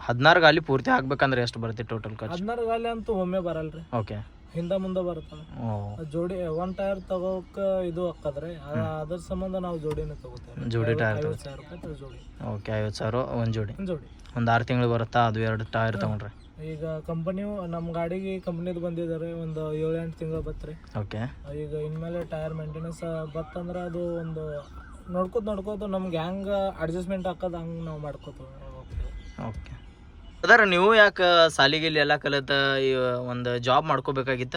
ಹದಿನಾರು ಗಾಲಿ ಪೂರ್ತಿ ಆಗ್ಬೇಕಂದ್ರೆ ಎಷ್ಟು ಬರುತ್ತೆ ಟೋಟಲ್ ಖರ್ಚು? ಹದಿನಾರು ಗಾಲಿ ಅಂತೂ ಒಮ್ಮೆ ಬರಲ್ರಿ. ಓಕೆ. ಹಿಂದೆ ಮುಂದೆ ಬರುತ್ತೆ. ಓ. ಜೋಡಿ ಒನ್ ಟೈರ್ ತಗೋಕ ಇದು ಹಾಕದ್ರೆ ಅದ್ರ ಸಂಬಂಧ ನಾವು ಜೋಡಿನ ತಗೋತೇವೆ. ಜೋಡಿ ಟೈರ್ ಜೋಡಿ. ಓಕೆ ಐವತ್ತು ಸಾವಿರ ಒಂದು ಜೋಡಿ? ಜೋಡಿ. ಒಂದು ಆರು ತಿಂಗಳು ಬರುತ್ತಾ? ಅದು ಎರಡು ಟೈರ್ ತಗೊಂಡ್ರೆ? ಈಗ ಕಂಪನಿ ನಮ್ಮ ಗಾಡಿಗೆ ಕಂಪ್ನಿದು ಬಂದಿದ್ದಾರೆ ಒಂದು ಏಳು ಎಂಟು ತಿಂಗಳು ಬತ್ರಿ ಓಕೆ. ಈಗ ಇನ್ಮೇಲೆ ಟೈರ್ ಮೇಂಟೆನೆನ್ಸ್ ಬತ್ತಂದ್ರೆ ಅದು ಒಂದು ನೋಡ್ಕೋತ ನೋಡ್ಕೋತ ನಮ್ಗೆ ಹೆಂಗೆ ಅಡ್ಜಸ್ಟ್ಮೆಂಟ್ ಹಾಕೋದು ಹಂಗೆ ನಾವು ಮಾಡ್ಕೋತೀವಿ ಓಕೆ ಓಕೆ. ಅದರ ನೀವು ಯಾಕೆ ಸಾಲಿಗಿಲಿ ಎಲ್ಲ ಕಲಿತ ಒಂದು ಜಾಬ್ ಮಾಡ್ಕೋಬೇಕಾಗಿತ್ತ?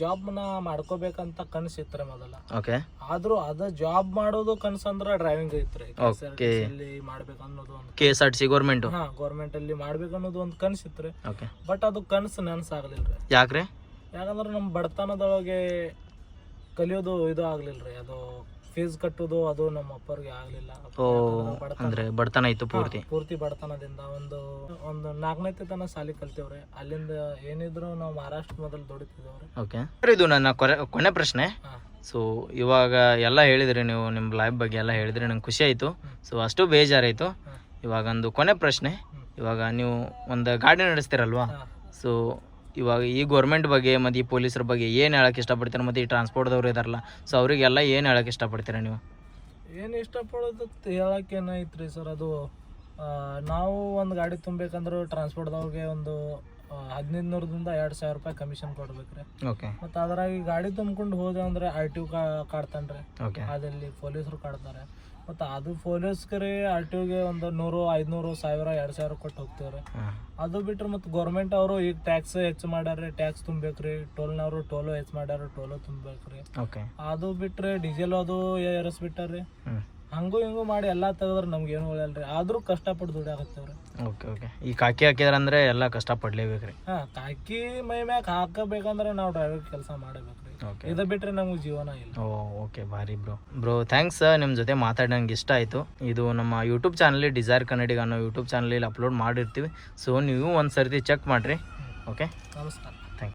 ಜಾಬ್ನ ಮಾಡ್ಕೋಬೇಕಂತ ಕನಸು ಇತ್ರಿ ಮೊದಲ. ಓಕೆ ಆದ್ರೂ ಅದ ಜಾಬ್ ಮಾಡೋದು ಕನಸು ಅಂದ್ರೆ ಡ್ರೈವಿಂಗ್ ಐತ್ರಿ. ಓಕೆ ಇಲ್ಲಿ ಮಾಡ್ಬೇಕು ಅನ್ನೋದು ಒಂದು K S R T C government ಹಾ ಗೌರ್ಮೆಂಟ್ ಅಲ್ಲಿ ಮಾಡ್ಬೇಕು ಅನ್ನೋದು ಒಂದು ಕನಸು ಇತ್ರಿ. ಓಕೆ ಬಟ್ ಅದು ಕನಸು ನನಸಾಗ್ಲಿಲ್ರಿ ಯಾಕ್ರೆ? ಯಾಕಂದ್ರೆ ನಮ್ಮ ಬಡತನದೊಳಗೆ ಕಲಿಯೋದು ಇದು ಆಗಲಿಲ್ಲ ರೀ ಅದು ಫೀಸ್ ಕಟ್ಟೋದು ಅದು ನಮ್ಮ ಅಪ್ಪರಿಗೆ ಆಗ್ಲಿಲ್ಲ. ಓ ಅಂದ್ರೆ ಬಡತನ ಇತ್ತು ಪೂರ್ತಿ. ಪೂರ್ತಿ ಬಡತನದಿಂದ ಒಂದು ಒಂದು ನಾಲ್ಕನೇ ತನ ಸಾಲಿ ಕಲ್ತೇವ್ರಿ. ಅಲ್ಲಿಂದ ಏನಿದ್ರು ನಾವು ಮಹಾರಾಷ್ಟ್ರ ಮೊದಲು ದುಡಿತಿದ್ದೇವ್ರಿ. ಓಕೆ ಇದು ನನ್ನ ಕೊನೆ ಕೊನೆ ಪ್ರಶ್ನೆ. ಸೊ ಇವಾಗ ಎಲ್ಲ ಹೇಳಿದ್ರಿ ನೀವು ನಿಮ್ಮ ಲೈಫ್ ಬಗ್ಗೆ ಎಲ್ಲ ಹೇಳಿದ್ರಿ ನಂಗೆ ಖುಷಿ ಆಯಿತು. ಸೊ ಅಷ್ಟು ಬೇಜಾರಾಯಿತು. ಇವಾಗ ಒಂದು ಕೊನೆ ಪ್ರಶ್ನೆ. ಇವಾಗ ನೀವು ಒಂದು ಗಾಡಿ ನಡೆಸ್ತೀರಲ್ವಾ? ಸೊ ಇವಾಗ ಈ ಗೌರ್ಮೆಂಟ್ ಬಗ್ಗೆ ಮತ್ತು ಈ ಪೊಲೀಸರ ಬಗ್ಗೆ ಏನು ಹೇಳಕ್ಕೆ ಇಷ್ಟಪಡ್ತೀರ? ಮತ್ತು ಈ ಟ್ರಾನ್ಸ್ಪೋರ್ಟ್ದವ್ರು ಇದಾರಲ್ಲ ಸೊ ಅವರಿಗೆಲ್ಲ ಏನು ಹೇಳಕ್ಕೆ ಇಷ್ಟಪಡ್ತೀರ ನೀವು? ಏನು ಇಷ್ಟಪಡೋದಕ್ಕೆ ಹೇಳಕ್ಕೆ ರೀ ಸರ್ ಅದು? ನಾವು ಒಂದು ಗಾಡಿ ತುಂಬೇಕಂದ್ರೆ ಟ್ರಾನ್ಸ್ಪೋರ್ಟ್ದವ್ರಿಗೆ ಒಂದು ಹದಿನೈದು ನೂರದಿಂದ ಎರಡು ಸಾವಿರ ರೂಪಾಯಿ ಕಮಿಷನ್ ಕೊಡ್ಬೇಕ್ರಿ. ಓಕೆ ಮತ್ತು ಅದ್ರಾಗ ಈ ಗಾಡಿ ತುಂಬ್ಕೊಂಡು ಹೋದೆ ಅಂದ್ರೆ ಆರ್ ಟಿ ಕಾಡ್ತಾನೆ ಕಾಡ್ತಾನ್ರಿ. ಓಕೆ ಅದಲ್ಲಿ ಪೊಲೀಸರು ಕಾಡ್ತಾರೆ. ಮತ್ತು ಅದು ಪೊಲೀಸ್ಗೆ ಆರ್ ಟಿ ಯುಗೆ ಒಂದು ನೂರು ಐದುನೂರು ಸಾವಿರ ಎರಡು ಸಾವಿರ ಕೊಟ್ಟು ಹೋಗ್ತೀವ್ರಿ. ಅದು ಬಿಟ್ರೆ ಮತ್ತು ಗೌರ್ಮೆಂಟ್ ಅವರು ಈಗ ಟ್ಯಾಕ್ಸ್ ಹೆಚ್ಚು ಮಾಡ್ಯಾರ ಟ್ಯಾಕ್ಸ್ ತುಂಬೇಕ್ರಿ ಟೋಲ್ನವರು ಟೋಲು ಹೆಚ್ಚು ಮಾಡ್ಯಾರ ಟೋಲು ತುಂಬೇಕ್ರಿ ಓಕೆ ಅದು ಬಿಟ್ರೆ ಡೀಸೆಲ್ ಅದು ಏರಿಸ್ಬಿಟ್ಟಾರ್ರಿ. ಹಂಗೂ ಹಿಂಗೂ ಮಾಡಿ ಎಲ್ಲ ತೆಗೆದ್ರೆ ನಮ್ಗೆ ಏನು ರೀ ಆದ್ರೂ ಕಷ್ಟಪಟ್ಟು ದುಡಿಯಾಕತ್ತೇವ್ರಿ. Okay okay. ಈ ಕಾಕಿ ಹಾಕಿದ್ರಂದ್ರೆ ಎಲ್ಲ ಕಷ್ಟಪಡ್ಲೇಬೇಕು ರೀ ಹಾಂ ಕಾಕಿ ಮೈ ಮ್ಯಾಗ ಹಾಕಬೇಕಂದ್ರೆ ನಾವು ಡ್ರೈವರ್ ಕೆಲಸ ಮಾಡಬೇಕ್ರಿ. ಓಕೆ. ಇದು ಬಿಟ್ಟರೆ ನಮ್ಗೆ ಜೀವನ ಇಲ್ಲ. ಓ ಓಕೆ ಭಾರಿ ಬ್ರೋ. ಬ್ರೋ ಥ್ಯಾಂಕ್ಸ್ ನಿಮ್ಮ ಜೊತೆ ಮಾತಾಡಿ ನಂಗೆ ಇಷ್ಟ ಆಯಿತು. ಇದು ನಮ್ಮ ಯೂಟ್ಯೂಬ್ ಚಾನಲ್ ಡಿಸೈರ್ ಕನ್ನಡಿಗ ಅನ್ನೋ ಯೂಟ್ಯೂಬ್ ಚಾನಲಲ್ಲಿ ಅಪ್ಲೋಡ್ ಮಾಡಿರ್ತೀವಿ. ಸೊ ನೀವು ಒಂದು ಸರ್ತಿ ಚೆಕ್ ಮಾಡಿರಿ ಓಕೆ ನಮಸ್ಕಾರ.